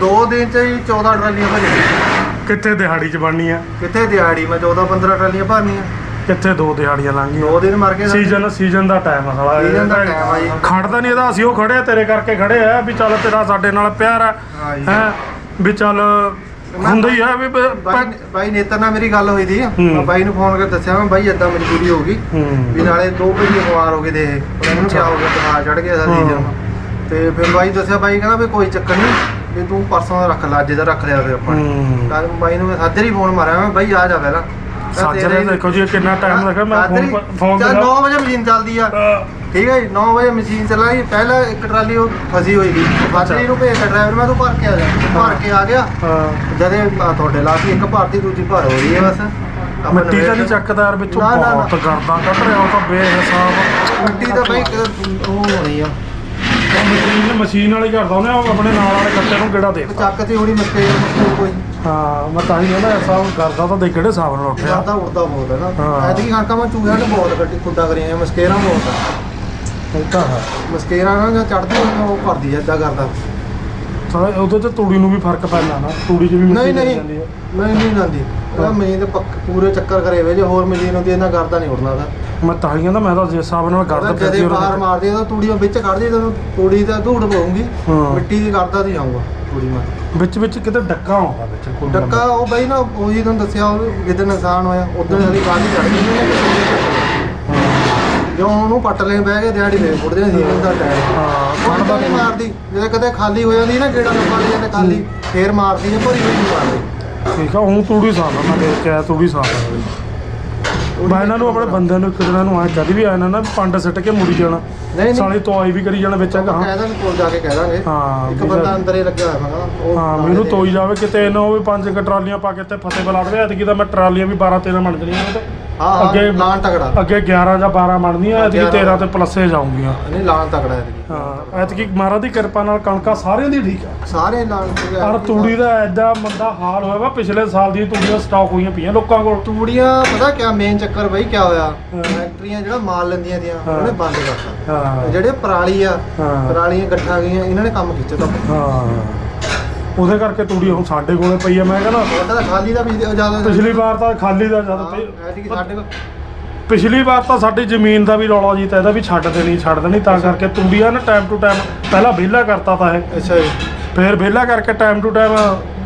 2 ਦਿਨ ਚ ਹੀ 14 ਟਰਾਲੀਆਂ ਭਰੀਆਂ। ਕਿੱਥੇ ਦਿਹਾੜੀ ਚ ਬਣਨੀ ਆ ਕਿੱਥੇ ਦਿਹਾੜੀ? ਮੈਂ 14 15 ਟਰਾਲੀਆਂ ਭਰਨੀਆਂ। ਕਿੱਥੇ ਦੋ ਦਿਹਾੜੀਆਂ ਲੰਘ ਗਈਆਂ 2 ਦਿਨ ਮਰ ਸਾਡੇ। ਸੀਜ਼ਨ ਸੀਜ਼ਨ ਦਾ ਟਾਈਮ ਆ ਸਾਲਾ Season ਦਾ time ਆ ਜੀ। ਖੜਦਾ ਨਹੀਂ ਇਹਦਾ ਅਸੀਂ ਉਹ ਖੜੇ ਆ ਤੇਰੇ ਕਰਕੇ ਖੜੇ ਆ ਵੀ ਚੱਲ ਤੇਰਾ ਸਾਡੇ ਨਾਲ ਪਿਆਰ ਆ ਹਾਂ ਜੀ। ਹੈ ਵੀ ਚੱਲ ਹੁੰਦਾ ਹੀ ਆ ਵੀ ਬ- ਬਾਈ ਬਾਈ ਨੇਤਰ ਨਾਲ ਮੇਰੀ ਗੱਲ ਹੋਈ ਸੀ ਹੂੰ। ਮੈਂ ਬਾਈ ਨੂੰ ਫੋਨ ਕਰਕੇ ਦੱਸਿਆ ਮੈਂ ਬਾਈ ਏਦਾਂ ਮਜਬੂਰੀ ਹੋ ਗਈ ਹੂੰ ਵੀ ਨਾਲੇ ਦੋ ਭਈ ਬਿਮਾਰ ਹੋ ਗਏ ਦੇ ਉਹਨਾਂ ਨੂੰ ਕਿਆ ਹੋ ਗਿਆ ਬੁਖਾਰ ਚੜ ਗਿਆ ਸਾਰੀ ਹਾਂ। ਜਨ ਤੇ ਫਿਰ ਬਾਈ ਦੱਸਿਆ ਬਾਈ ਕਹਿੰਦਾ ਵੀ ਕੋਈ ਚੱਕਰ ਨਹੀਂ ਵੀ ਤੂੰ ਪਰਸੋਂ ਦਾ ਰੱਖ ਲੈ ਅੱਜ ਦਾ ਰੱਖ ਲਿਆ ਫਿਰ ਆਪਾਂ ਨੇ। ਹੂੰ ਤਾਂ ਬਾਈ ਨੂੰ ਮੈਂ ਸਾਜਰ ਹੀ ਫੋਨ ਮਾਰਿਆ ਮੈਂ ਬਾਈ ਆ ਜਾ ਪਹਿਲਾਂ ਸਾਜਰੇ ਦੇਖੋ ਜੀ ਕਿੰਨਾ ਟਾਈਮ ਲੱਗਾ ਮੈਂ ਫੋਨ ਫੋਨ ਤੇ 9 ਵਜੇ ਮਸ਼ੀਨ ਚੱਲਦੀ ਆ। ਠੀਕ ਹੈ ਜੀ 9 ਵਜੇ ਮਸ਼ੀਨ ਚੱਲਾਂਗੀ ਪਹਿਲਾਂ ਇੱਕ ਟਰਾਲੀ ਉਹ ਫਸੀ ਹੋਈ ਸੀ। ਬਾਜਰੀ ਨੂੰ ਭੇਜਿਆ ਡਰਾਈਵਰ ਮੈਂ ਤੂੰ ਭਰ ਕੇ ਆ ਜਾ। ਭਰ ਕੇ ਆ ਗਿਆ। ਹਾਂ। ਜਦੇ ਤੁਹਾਡੇ ਲਾਤੀ ਇੱਕ ਭਰਤੀ ਦੂਜੀ ਭਰ ਹੋ ਰਹੀ ਹੈ ਬਸ। ਮਿੱਟੀ ਨਵੇੜ ਨਹੀਂ ਕੇ- ਚੱਕਦਾ ਯਾਰ ਵਿੱਚੋਂ। ਬਹੁਤ ਗਰਦਾਂ ਕੱਢ ਰਿਹਾ ਉਹ ਤਾਂ ਬੇਹਿਸਾਬ। ਮਿੱਟੀ ਤਾਂ ਬਾਈ ਉਹ ਹੋਣੀ ਆ। ਮਸ਼ੀਨ ਮਸ਼ੀਨ ਵਾਲੀ ਕਰਦਾ ਉਹਨੇ ਉਹ ਆਪਣੇ ਨਾਲ ਵਾਲੇ ਕੱਟੇ ਨੂੰ ਕਿਹੜਾ ਦੇ। ਚੱਕ ਤੇ ਹੋਣੀ ਮਸਤੇ ਕੋਈ। ਹਾਂ ਮੈਂ ਤਾਂ ਹੀ ਕਹਿੰਦਾ ਐਸਾ ਕਰਦਾ ਤਾਂ ਦੇਖ ਕਿਹੜੇ ਹਿਸਾਬ ਨਾਲ ਉੱਠਿਆ। ਜ਼ਿਆਦਾ ਉੜਦਾ ਬਹੁਤ ਹੈ ਨਾ। ਹਾਂ। ਐਤਕੀ ਖਾਂਕਾ ਮੈਂ ਚੂਹਿਆਂ ਨੇ ਬਹੁਤ ਕੱਟੀ ਖੁੱਡਾ ਕਰੀਆਂ ਮਸਕੇਰਾ ਬਹੁਤ ਆ। ਇਹ ਤਾਂ ਹੈ। ਮਸਕੇਰਾ ਨਾ ਜਾਂ ਚੜਦੀ ਉਹ ਕਰਦੀ ਐ ਕਰਦਾ। ਸਾਲਾ ਉਹਦੇ ਤੇ ਤੂੜੀ ਨੂੰ ਵੀ ਫ਼ਰਕ ਪੈਂਦਾ ਨਾ ਤੂੜੀ 'ਚ ਵੀ ਮਿੱਟੀ ਨਹੀਂ ਨਹੀਂ। ਜਾਂਦੀ ਹੈ ਨਹੀਂ ਨਹੀਂ ਜਾਂਦੀ। ਇਹ ਮਸ਼ੀਨ ਦੇ ਪੱਕ ਪੂਰੇ ਚੱਕਰ ਕਰੇ ਹੋਏ ਜੇ ਹੋਰ ਮਸ਼ੀਨ ਹੁੰਦੀ ਇਹਨਾਂ ਕਰਦਾ ਨਹੀਂ ਉੜਨਾ ਦਾ ਮੈਂ ਤਾਂ ਹੀ ਕਹਿੰਦਾ ਮੈਂ ਤਾਂ ਜਿਸ ਹਿਸਾਬ ਨਾਲ ਕਰਦਾ ਜਦੇ ਬਾਹਰ ਮਾਰਦੀ ਆ ਤਾਂ ਤੂੜੀ ਵਿੱਚ ਕੱਢਦੀ ਤਾਂ ਤੂੜੀ ਦਾ ਧੂੜ ਪਊਗੀ ਹਾਂ। ਮਿੱਟੀ ਦੀ ਕਰਦਾ ਦੀ ਜਾਊਗਾ ਤੂੜੀ ਮੈਂ ਵਿੱਚ ਵਿੱਚ ਕਿਤੇ ਡੱਕਾ ਆਉਂਦਾ ਵਿੱਚ ਕੋਈ। ਡੱਕਾ ਉਹ ਬਈ ਨਾ ਉਹੀ ਤੁਹਾਨੂੰ ਦੱਸਿਆ ਉਹ ਜਿੱਦਣ ਨੁਕਸਾਨ ਹੋਇਆ ਉਦੋਂ ਸਾਡੀ ਗਾੜੀ ਚੜ ਗਈ। ਨੇ ਜੋ ਉਹਨੂੰ ਪੱਟ ਲੈਣ ਬਹਿ ਕੇ ਦਿਹਾੜੀ ਲੈ ਫੁੱਟਦੇ ਸੀ ਇਹਦਾ ਟਾਇਰ ਹਾਂ ਹੁਣ ਤਾਂ ਨਹੀਂ। ਮਾਰਦੀ। ਜਦੋਂ ਕਦੇ ਖਾਲੀ ਹੋ ਜਾਂਦੀ ਨਾ ਗੇੜਾ ਲਈ ਜਾਂਦੇ ਖਾਲੀ ਫੇਰ ਮਾਰਦੀ ਹੈ ਭਰੀ ਹੋਈ ਨਹੀਂ ਮਾਰਦੀ ਠੀਕ ਆ ਹੁਣ ਤੂੜੀ ਆ ਮੈਂ ਦੇਖ ਕੇ ਆਇਆ ਤੂੜੀ ਆ ਮੈਂ ਇਹਨਾਂ ਨੂੰ ਆਪਣੇ ਬੰਦਿਆਂ ਨੂੰ ਇੱਕ ਦਿਨਾਂ ਨੂੰ ਐ ਕਹਦੀ ਵੀ ਆਇਆ ਨਾ ਪੰਡ ਸਿੱਟ ਕੇ ਮੁੜੀ ਜਾਣਾ ਨਹੀਂ। ਸਾਲੀ ਤੋਈ ਵੀ ਕਰੀ ਜਾਣਾ ਵਿੱਚ ਕਹਿ ਕਹਾ ਦਾਂਗੇ ਕੋਲ ਜਾ ਕੇ ਕਹਿ ਦਾਂਗੇ ਹਾਂ, ਇੱਕ ਬੰਦਾ ਅੰਦਰ ਹੀ ਲੱਗਿਆ ਹੋਇਆ ਕਿਹਾ ਉਹ ਹਾਂ ਮੈਨੂੰ ਦੇ। ਤੋਈ ਜਾਵੇ ਕਿਤੇ ਨਾ ਹੋਵੇ ਪੰਜ ਕੁ ਟਰਾਲੀਆਂ ਪਾ ਕੇ ਤੇ ਫਤਿਹ ਬੁਲਾ ਦੇਵੇ ਐਤਕੀ ਤਾਂ ਮੈਂ ਟਰਾਲੀਆਂ ਵੀ 12 13 ਬਣ ਜਣੀਆਂ ਤੇ ਹਾਂ ਹਾਂ ਅੱਗੇ- ਲਾਣ ਤਕੜਾ। ਅੱਗੇ 11 ਜਾਂ 12 ਬਣਦੀਆਂ ਐਤਕੀ 13 ਤੇ ਪਲੱਸੇ ਜਾਊਂਗੀਆਂ। ਨਹੀਂ ਲਾਣ ਤਕੜਾ ਹੈ ਇਹਦੀ। ਹਾਂ ਐਤਕੀ ਮਹਾਰਾਜ ਦੀ ਕਿਰਪਾ ਨਾਲ ਕਣਕਾਂ ਸਾਰਿਆਂ ਦੀ ਠੀਕ ਆ। ਸਾਰੇ ਲਾਣ ਪਰ ਤੂੜੀ ਦਾ ਐਡਾ ਮੰਦਾ ਹਾਲ ਹੋਇਆ ਵਾ ਪਿਛਲੇ ਸਾਲ ਦੀ ਤੂੜੀਆਂ ਸਟਾਕ ਹੋਈਆਂ ਪਈਆਂ ਲੋਕਾਂ ਕੋਲ। ਤੂੜੀਆਂ ਪਤਾ ਕਿਆ ਮੇਨ ਚੱਕਰ ਬਈ ਕਿਆ ਹੋਇਆ? ਫੈਕਟਰੀਆਂ ਜਿਹੜਾ ਮਾਲ ਲੈਂਦੀਆਂ ਦੀਆਂ ਹਾਂ। ਉਹਨੇ ਬੰਦ ਕਰਤਾ। ਹਾਂ। ਜਿਹੜੇ ਪਰਾਲੀ ਆ। ਪਰਾਲੀਆਂ ਇਕੱਠਾ ਗਈਆਂ ਇਹਨਾਂ ਨੇ ਕੰਮ ਖਿੱਚਤਾ ਹਾਂ। ਉਹਦੇ ਕਰਕੇ ਤੂੜੀ ਹੁਣ ਸਾਡੇ ਕੋਲੇ ਪਈ ਆ ਮੈਂ ਕਹਿੰਦਾ ਉਹਦਾ ਤਾਂ ਖਾਲੀ ਦਾ ਵੀ ਜ਼ਿਆਦਾ ਪਿਛਲੀ ਵਾਰ ਤਾਂ ਖਾਲੀ ਦਾ ਐਤਕੀ ਸਾਡੇ ਕੋਲ ਪਿਛਲੀ ਵਾਰ ਤਾਂ ਸਾਡੀ ਜ਼ਮੀਨ ਦਾ ਵੀ ਰੌਲਾ ਜੀ ਤਾਂ ਇਹਦਾ ਵੀ ਛੱਡ ਦੇਣੀ ਛੱਡ ਦੇਣੀ ਤਾਂ ਕਰਕੇ ਤੂੜੀਆਂ ਨਾ ਟਾਈਮ ਟੂ ਟਾਈਮ ਪਹਿਲਾਂ ਵਿਹਲਾ ਕਰਤਾ ਤਾਂ ਇਹ। ਅੱਛਾ ਜੀ। ਫਿਰ ਵਿਹਲਾ ਕਰਕੇ ਟਾਈਮ ਟੂ ਟਾਈਮ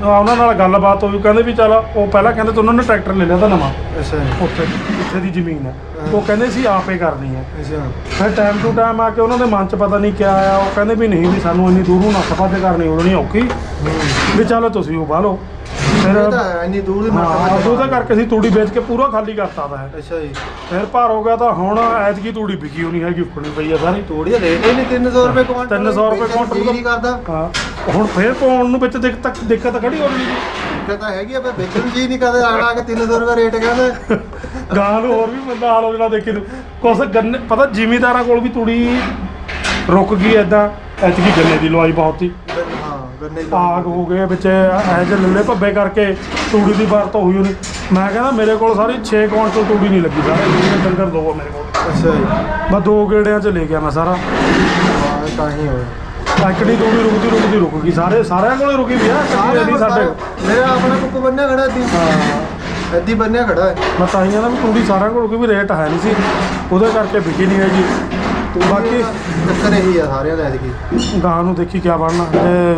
ਉਹਨਾਂ ਨਾਲ ਗੱਲਬਾਤ ਹੋਈ ਕਹਿੰਦੇ ਵੀ ਚਲ ਉਹ ਪਹਿਲਾਂ ਕਹਿੰਦੇ ਤਾਂ ਉਹਨਾਂ ਨੇ ਟਰੈਕਟਰ ਲੈ ਲਿਆ ਤਾਂ ਨਵਾਂ। ਅੱਛਾ ਜੀ। ਉੱਥੇ ਜਿੱਥੇ ਦੀ ਜ਼ਮੀਨ ਹੈ ਉਹ ਕਹਿੰਦੇ ਸੀ ਆਪੇ ਕਰਨੀ ਹੈ। ਅੱਛਾ। ਫਿਰ ਟਾਈਮ ਟੂ ਟਾਈਮ ਆ ਕੇ ਉਹਨਾਂ ਦੇ ਮਨ 'ਚ ਪਤਾ ਨਹੀਂ ਕਿਆ ਆਇਆ। ਉਹ ਕਹਿੰਦੇ ਵੀ ਨਹੀਂ ਵੀ ਸਾਨੂੰ ਇੰਨੀ ਦੂਰੋਂ ਨੱਸ ਭੱਜ ਕਰਨੀ ਉੜਨੀ ਔਖੀ। ਵੀ ਚਲੋ ਤੁਸੀਂ ਉਹ ਬਾਲੋ ਫਿਰ ਇਹ ਤਾਂ ਹੈ, ਇੰਨੀ ਦੂਰ ਦੀ ਹਾਂ ਨੱਕ ਉਹਦੇ ਕਰਕੇ ਅਸੀਂ ਤੂੜੀ ਵੇਚ ਕੇ ਪੂਰਾ ਖਾਲੀ ਕਰਤਾ ਤਾ ਹੈ ਅੱਛਾ ਜੀ। ਫਿਰ ਭਾਰ ਹੋ ਗਿਆ ਤਾਂ ਹੁਣ ਐਤਕੀ ਤੂੜੀ ਵਿਕੀ ਹੋਣੀ ਹੈਗੀ ਉੱਕਣੀ ਪਈ ਆ ਸਾਰੀ। ਤੂੜੀ ਦਾ ਰੇਟ ਹੀ ਨਹੀਂ 300 ਰੁਪਏ ਕੁਆਂਟਲ 300 ਰੁਪਏ ਕੁਆਂਟਲ ਨਹੀਂ ਕਰਦਾ। ਹਾਂ ਹੁਣ ਫੇਰ ਪਾਉਣ ਨੂੰ ਵਿੱਚ ਦਿੱਕਤ ਦਿੱਕਤ ਖੜੀ ਹੋ ਰਹੀ ਜੀ। ਇਹ ਤਾਂ ਹੈਗੀ ਆ ਪਰ ਵੇਚਣ ਜੀ ਨਹੀਂ ਕਰਦਾ ਆਣਾ ਕਿ 300 ਰੁਪਏ ਰੇਟ ਕਹਿੰਦੇ। ਗਾਂ ਨੂੰ ਹੋਰ ਵੀ ਬੰਦਾ ਹਾਲ ਹੋ ਜਾਣਾ ਦੇਖੀ ਤੂੰ। ਕੁਛ ਗੰਨੇ ਪਤਾ ਜ਼ਿਮੀਦਾਰਾਂ ਕੋਲ ਵੀ ਤੂੜੀ ਰੁਕ ਗਈ ਐਦਾਂ ਐਤਕੀ ਗੰਨੇ ਦੀ ਲਵਾਈ ਬਹੁਤ। ਸੀ ਹਾਂ ਗੰਨੇ ਦੀ। ਆਗ ਹੋ ਗਏ ਵਿੱਚ ਇਹ ਜਿਹੇ ਲੱਲੇ ਭੱਬੇ ਕਰਕੇ ਤੂੜੀ ਦੀ ਵਰਤੋਂ ਹੋਈ ਹੋਣੀ। ਮੈਂ ਕਹਿੰਦਾ ਮੇਰੇ ਕੋਲ ਸਾਰੀ 6 ਕੁਆਂਟਲ ਤੂੜੀ ਨਹੀਂ ਲੱਗੀ ਸਾਰੇ ਡੰਗਰ ਦੋ ਆ ਮੇਰੇ ਕੋਲ। ਅੱਛਾ ਜੀ। ਮੈਂ ਦੋ ਗੇੜਿਆਂ 'ਚ ਲੈ ਗਿਆ ਮੈਂ ਸਾਰਾ। ਹਾਂ ਇਹ ਤਾਂ ਹੀ ਹੋਇਆ। ਐਕੜੀ ਤੂੜੀ ਰੁਕਦੀ ਰੁਕਦੀ ਰੁਕ ਗਈ। ਸਾਰੇ ਸਾਰਿਆਂ ਕੋਲੇ ਰੁਕੀ ਵੀ ਆ। ਕੱਢੀ ਨਹੀਂ ਸਾਡੇ ਮੇਰਾ ਆਪਣਾ ਕੁੱਪ ਬੰਨਿਆ ਖੜਾ ਦੀ ਹਾਂ। ਐਦੀ ਬੰਨਿਆ ਖੜਾ ਹੈ। ਮੈਂ ਤਾਂ ਹੀ ਕਹਿੰਦਾ ਵੀ ਤੂੜੀ ਸਾਰਿਆਂ ਕੋਲ ਰੁਕੀ ਵੀ ਰੇਟ ਹੈ ਨਹੀਂ ਸੀ। ਉਹਦੇ ਕਰਕੇ ਵਿਕੀ ਨਹੀਂ ਹੈਗੀ ਬਾਕੀ ਚੱਕਰ ਇਹੀ ਆ ਸਾਰਿਆਂ ਦਾ ਐਤਕੀ। ਗਾਂ ਨੂੰ ਦੇਖੀ ਕਿਆ ਬਣਨਾ। ਜੇ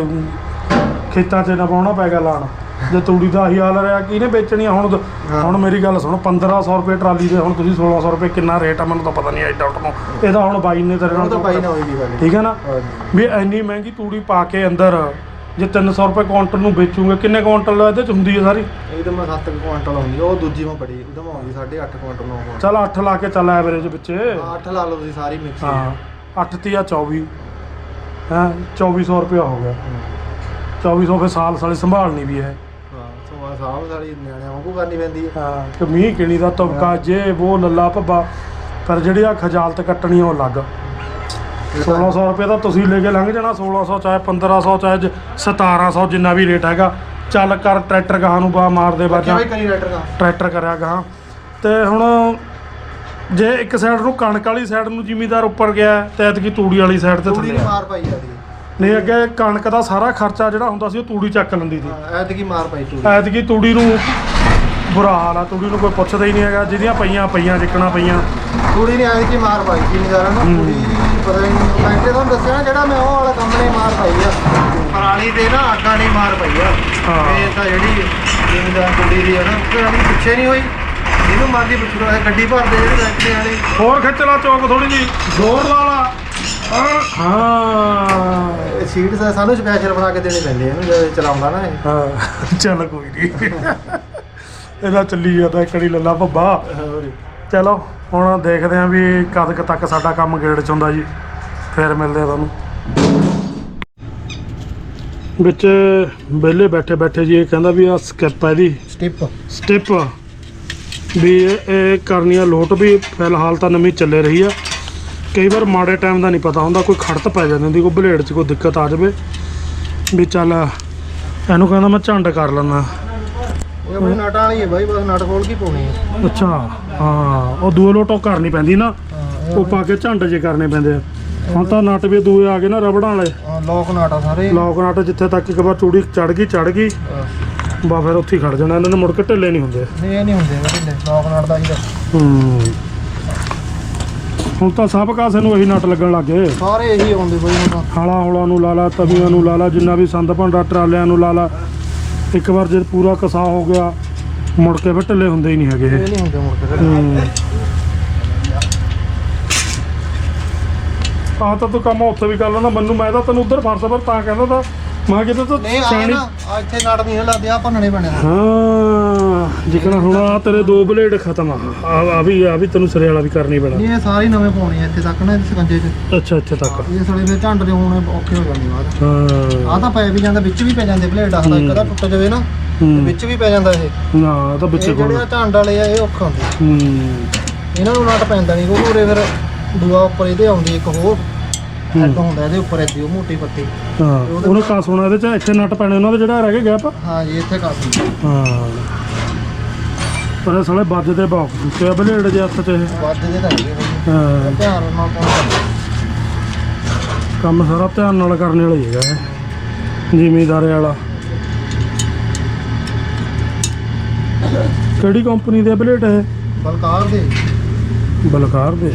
ਖੇਤਾਂ 'ਚ ਨਾ ਪਾਉਣਾ ਪੈ ਗਿਆ ਲਾਣ। ਜੇ ਤੂੜੀ ਦਾ ਹੀ ਹਾਲ ਰਿਹਾ ਕਿਹਨੇ ਵੇਚਣੀ ਆ ਹੁਣ। ਹੁਣ ਮੇਰੀ ਗੱਲ ਸੁਣੋ 1500 ਰੁਪਏ ਟਰਾਲੀ ਦੇ ਹੁਣ ਤੁਸੀਂ 1600 ਰੁਪਏ ਕਿੰਨਾ ਰੇਟ ਆ ਮੈਨੂੰ ਤਾਂ ਪਤਾ ਨਹੀਂ ਆਈ ਡਾਊਟ ਨੂੰ। ਇਹਦਾ ਹੁਣ ਬਾਈ ਨੇ ਤੇਰੇ ਉਹ ਨਾਲ ਤਾਂ ਪਾਈ ਨਾ ਹੋਈ ਵੀ ਗੱਲ। ਠੀਕ ਹੈ ਨਾ? ਹਾਂਜੀ। ਵੀ ਇੰਨੀ ਮਹਿੰਗੀ ਤੂੜੀ ਪਾ ਕੇ ਅੰਦਰ ਜੇ 300 ਰੁਪਏ ਕੁਆਂਟਲ ਨੂੰ ਵੇਚੂਗੇ ਕਿੰਨੇ ਕੁਆਂਟਲ ਇਹਦੇ ਚ ਹੁੰਦੀ ਹੈ ਸਾਰੀ? ਇਹ ਤਾਂ ਮੈਂ 7 ਕੁਆਂਟਲ ਆਉਂਦੀ ਉਹ ਦੂਜੀ ਮੈਂ ਬੜੀ ਉਹਦਾ ਮੈਂ ਆਉਂਦੀ 8.5 ਕੁਆਂਟਲ 9 ਕੁਆਂਟਲ ਚੱਲ 8 ਲਾ ਕੇ ਚੱਲ ਐਵਰੇਜ ਵਿੱਚ। 8 ਲਾ ਲਓ ਤੁਸੀਂ ਸਾਰੀ ਮਿਕਸ ਹਾਂ। 8 ਤੀਆ 24 ਹਾਂ 2400 ਰੁਪਇਆ ਹੋ ਗਿਆ। 2400 ਫਿਰ ਸਾਲ ਸਾਲੀ ਸੰਭਾਲਣੀ ਵੀ ਹੈ। ਸਾਹਿਬ ਸਾਡੀ ਨਿਆਣਿਆਂ ਵਾਂਗੂ ਕਰਨੀ ਪੈਂਦੀ ਹੈ ਹਾਂ। ਕਿ ਮੀਂਹ ਕਿਣੀ ਦਾ ਤਬਕਾ ਜੇ ਉਹ ਲੱਲਾ ਭੱਬਾ ਪਰ ਜਿਹੜੀ ਆ ਖਜਾਲਤ ਕੱਟਣੀ ਉਹ ਅਲੱਗ। 1600 ਰੁਪਏ ਦਾ ਤੁਸੀਂ ਲੈ ਕੇ ਲੰਘ ਜਾਣਾ 1600 ਚਾਹੇ 1500 ਚਾਹੇ ਜ- 1700 ਜਿੰਨਾ ਵੀ ਰੇਟ ਹੈਗਾ ਚੱਲ ਕਰ ਟਰੈਕਟਰ ਗਾਹਾਂ ਨੂੰ ਬਾ ਮਾਰ ਦੇ ਬਾਜਾ। ਕਰੀ ਦਾ ਟਰੈਕਟਰ ਕਰਿਆ ਗਾਹਾਂ। ਤੇ ਹੁਣ ਜੇ ਇੱਕ ਸਾਈਡ ਨੂੰ ਕਣਕ ਵਾਲੀ ਸਾਈਡ ਨੂੰ ਜ਼ਿਮੀਦਾਰ ਉੱਪਰ ਗਿਆ ਤੇ ਐਤਕੀ ਤੂੜੀ ਵਾਲੀ ਸਾਈਡ ਤੇ ਤੂੜੀ ਥੱਲੇ। ਮਾਰ ਪਾਈ ਆ। ਦੀ ਨਹੀਂ ਅੱਗੇ ਕਣਕ ਦਾ ਸਾਰਾ ਖਰਚਾ ਜਿਹੜਾ ਹੁੰਦਾ ਸੀ ਉਹ ਤੂੜੀ ਚੱਕ ਲੈਂਦੀ ਸੀ। ਐਤਕੀ ਮਾਰ ਪਾਈ ਤੂੜੀ। ਐਤਕੀ ਤੂੜੀ ਨੂੰ ਬੁਰਾ ਹਾਲ ਆ ਤੂੜੀ ਨੂੰ ਕੋਈ ਪੁੱਛਦਾ ਹੀ ਨਹੀਂ ਹੈਗਾ ਜਿਹਦੀਆਂ ਪਈਆਂ ਪਈਆਂ ਜਿੱਕਣਾ ਪਈਆਂ। ਤੂੜੀ ਨੇ ਐਤਕੀ ਮਾਰ ਪਾਈ ਜ਼ਿਮੀਦਾਰਾਂ ਨੂੰ ਹੂੰ। ਤੂੜੀ ਪਤਾ ਨਹੀਂ ਮੈਂ ਤੇ ਤੁਹਾਨੂੰ ਦੱਸਿਆ ਨਾ ਜਿਹੜਾ ਮੈਂ ਉਹ ਵਾਲਾ ਕੰਮ ਨੇ ਮਾਰ ਪਾਈ ਆ। ਪਰਾਲੀ ਤੇ ਨਾ ਅੱਗਾਂ ਨੇ ਮਾਰ ਪਾਈ ਆ। ਹਾਂ। ਇਹ ਤਾਂ ਜਿਹੜੀ ਜ਼ਿਮੀਦਾਰ ਤੂੜੀ ਦੀ ਆ ਨਾ ਆਪਣੀ ਪਿੱਛੇ ਨਹੀਂ ਹੋਈ। ਇਹਨੂੰ ਮਾਰਦੀ ਪੁੱਛੋ ਇਹ ਗੱਡੀ ਭਰਦੇ ਜਿਹੜੇ ਫੈਕਟਰੀ ਵਾਲੇ। ਹੋਰ ਖਿੱਚਲਾ ਚੌਕ ਥੋੜੀ ਜੀ ਜ਼ੋਰ ਲਾ ਲਾ। ਹਾਂ। ਹਾਂ ਇਹ ਸੀਟ ਸਾ- ਸਾਨੂੰ ਸਪੈਸ਼ਲ ਬਣਾ ਕੇ ਦੇਣੇ ਪੈਂਦੇ ਆ ਇਹਨੂੰ ਜਦੋਂ ਚਲਾਉਂਦਾ ਨਾ ਇਹ। ਹਾਂ। ਚੱਲ ਕੋਈ ਨਹੀਂ ਇਹਦਾ ਚੱਲੀ ਜਾਂਦਾ ਕੜੀ ਲੱਲਾ ਭੱਬਾ। ਚਲੋ ਹੁਣ ਦੇਖਦੇ ਆਂ ਵੀ ਕਦ ਕੁ ਤੱਕ ਸਾਡਾ ਕੰਮ ਗੇੜ ਚ ਹੁੰਦਾ ਜੀ। ਫੇਰ ਮਿਲਦੇ ਆ ਤੁਹਾਨੂੰ। ਵਿੱਚ ਵਿਹਲੇ ਬੈਠੇ ਬੈਠੇ ਜੀ ਇਹ ਕਹਿੰਦਾ ਵੀ ਆ ਸਕਿਪ ਹੈ ਇਹਦੀ। ਸਟਿਪ ਸਟੈਪ ਵੀ ਇਹ ਇਹ ਕਰਨੀ ਆ ਲੋਟ ਵੀ ਫਿਲਹਾਲ ਤਾਂ ਨਵੀਂ ਚੱਲੇ ਰਹੀ ਆ। ਕਈ ਵਾਰ ਮਾੜੇ ਟਾਈਮ ਦਾ ਨਹੀਂ ਪਤਾ ਹੁੰਦਾ ਕੋਈ ਖੜਤ ਪੈ ਜਾਂਦੀ ਹੁੰਦੀ ਕੋਈ ਬਲੇਡ 'ਚ ਕੋਈ ਦਿੱਕਤ ਆ ਜਾਵੇ ਵੀ ਚੱਲ ਇਹਨੂੰ ਕਹਿੰਦਾ ਮੈਂ ਝੰਡ ਕਰ ਲੈਣਾ ਇਹ ਆਪਣੀ ਨਟਾਂ ਵਾਲੀ ਹੈ ਬਾਈ ਬਸ ਨਟ ਖੋਲ ਕੇ ਹੀ ਪਾਉਣੀ ਹੈ। ਅੱਛਾ ਹਾਂ ਉਹ ਦੂਏ ਲੋਟੋ ਕਰਨੀ ਪੈਂਦੀ ਨਾ ਉਹ ਪਾ ਕੇ ਝੰਡ ਜੇ ਕਰਨੇ ਪੈਂਦੇ ਆ। ਹੁਣ ਤਾਂ ਨਟ ਵੀ ਦੂਏ ਆ ਗਏ ਨਾ ਰਬੜਾਂ ਵਾਲੇ। ਲੋਕ ਨਾਟਾ ਸਾਰੇ। ਲੌਕ ਨਟ ਜਿੱਥੇ ਤੱਕ ਇੱਕ ਵਾਰ ਚੂੜੀ ਚੜ ਗਈ ਚੜ ਗਈ ਬਾ ਫਿਰ ਉੱਥੇ ਹੀ ਖੜ ਜਾਣਾ ਇਹਨਾਂ ਨੇ ਮੁੜ ਕੇ ਢਿੱਲੇ ਨਹੀਂ ਹੁੰਦੇ। ਨਹੀਂ ਇਹ ਨਹੀਂ ਹੁੰਦੇ ਢਿੱਲੇ ਲੋਕ ਨਾਟ ਦਾ ਹੀ। ਹੂੰ। ਹੁਣ ਤਾਂ ਸਭ ਕਾਸੇ ਨੂੰ ਇਹੀ ਨਟ ਲੱਗਣ ਲੱਗ ਸਾਰੇ ਇਹੀ ਆਉਂਦੇ ਬਈ ਹੁਣ ਤਾਂ। ਹਾਲਾ ਹੌਲਾ ਨੂੰ ਲਾ ਲਾ ਤਵੀਆਂ ਨੂੰ ਲਾ ਲਾ ਜਿੰਨਾ ਵੀ ਸੰਦ ਭੰਡਾ ਟਰਾਲਿਆਂ ਨੂੰ ਲਾ ਲਾ। ਇੱਕ ਵਾਰ ਜੇ ਪੂਰਾ ਕਸਾ ਹੋ ਗਿਆ ਮੁੜ ਕੇ ਫਿਰ ਢਿੱਲੇ ਹੁੰਦੇ ਹੀ ਨਹੀਂ ਹੈਗੇ ਇਹ। ਇਹ ਨਹੀਂ ਹੁੰਦੇ ਮੁੜ ਕੇ ਫਿਰ। ਹੂੰ। ਆਹ ਤਾਂ ਤੂੰ ਕੰਮ ਉੱਥੇ ਵੀ ਕਰ ਲੈਣਾ ਮੈਨੂੰ ਮੈਂ ਤਾਂ ਤੈਨੂੰ ਉਧਰ ਫਰਸ ਪਰ ਤਾਂ ਕਹਿੰਦਾ ਤਾਂ ਮੈਂ ਕਿਤੇ ਤੂੰ? ਨਹੀਂ ਆ ਸਿਆਣੀ। ਨਾ ਆ ਇੱਥੇ ਨਾਟ ਨਹੀਂ ਲੱਗਦੇ ਆ ਭੰਨਣੇ ਪੈਣੇ ਨੇ। ਹਾਂ ਜਿਕਣਾ ਹੁਣ ਆ ਤੇਰੇ ਦੋ ਬਲੇਡ ਖਤਮ ਆ। ਆ ਆ ਵੀ ਆ ਵੀ ਤੈਨੂੰ ਸਿਰੇ ਵਾਲਾ ਵੀ ਕਰਨੀ ਪੈਣਾ। ਨਹੀਂ ਇਹ ਸਾਰੇ ਨਵੇਂ ਪਾਉਣੇ ਆ ਇੱਥੇ ਤੱਕ ਨਾ ਇਸ ਸਕੰਜੇ 'ਚ। ਅੱਛਾ ਇੱਥੇ ਤੱਕ। ਇਹ ਸਾਲੇ ਫਿਰ ਝੰਡ ਦੇ ਹੋਣੇ ਔਖੇ ਹੋ ਜਾਂਦੇ ਬਾਅਦ। ਹਾਂ। ਆ ਤਾਂ ਪੈ ਵੀ ਜਾਂਦਾ ਵਿੱਚ ਵੀ ਪੈ ਜਾਂਦੇ ਬਲੇਡ ਆ ਇੱਕ ਦਾ ਟੁੱਟ ਜਾਵੇ ਨਾ ਤੇ ਹੂੰ। ਵਿੱਚ ਵੀ ਪੈ ਜਾਂਦਾ ਇਹ। ਨਾ ਇਹ ਤਾਂ ਇਹ ਜਿਹੜੇ ਕੋਲ ਆ। ਝੰਡ ਵਾਲੇ ਆ ਇਹ ਔਖਾ ਹੁੰਦੇ। ਹੂੰ। ਇਹਨਾਂ ਨੂੰ ਨਾਟ ਪੈਂਦਾ ਨਹੀਂ ਉਹ ਉਰੇ ਫਿਰ ਦੂਆ ਉੱਪਰ ਇਹਦੇ ਆਉਂਦੀ ਇੱਕ ਹੋਰ। ਹੈਡ ਹੁੰਦਾ ਇਹਦੇ ਉੱਪਰ ਐਦੀ ਉਹ ਮੋਟੀ ਪੱਤੀ। ਹਾਂ ਉਹਨੇ ਕਾ ਸੋਣਾ ਇਹਦੇ ਚ ਇੱਥੇ ਨਟ ਪੈਣੇ ਉਹਨਾਂ ਦੇ ਜਿਹੜਾ ਰਹਿ ਗਿਆ ਗੈਪ ਹਾਂ ਜੀ ਇੱਥੇ ਕਾਸੀ ਹਾਂ। ਪਰ ਇਹ ਸਾਲੇ ਵੱਜਦੇ ਬਾਕ ਦਿੱਤੇ ਆ ਬਲੇਡ ਜੇ ਹੱਥ ਚ ਇਹ। ਵੱਜਦੇ ਤਾਂ ਹੈਗੇ ਬਈ। ਹਾਂ। ਧਿਆਨ ਨਾਲ ਪਾਉਣਾ ਕੰਮ ਸਾਰਾ ਧਿਆਨ ਨਾਲ ਕਰਨੇ ਵਾਲਾ ਹੀ ਹੈਗਾ ਇਹ। ਜ਼ਿਮੀਦਾਰੇ ਵਾਲਾ। ਕਿਹੜੀ ਕੰਪਨੀ ਦੇ ਬਲੇਡ ਇਹ? ਬਲਕਾਰ ਦੇ। ਬਲਕਾਰ ਦੇ।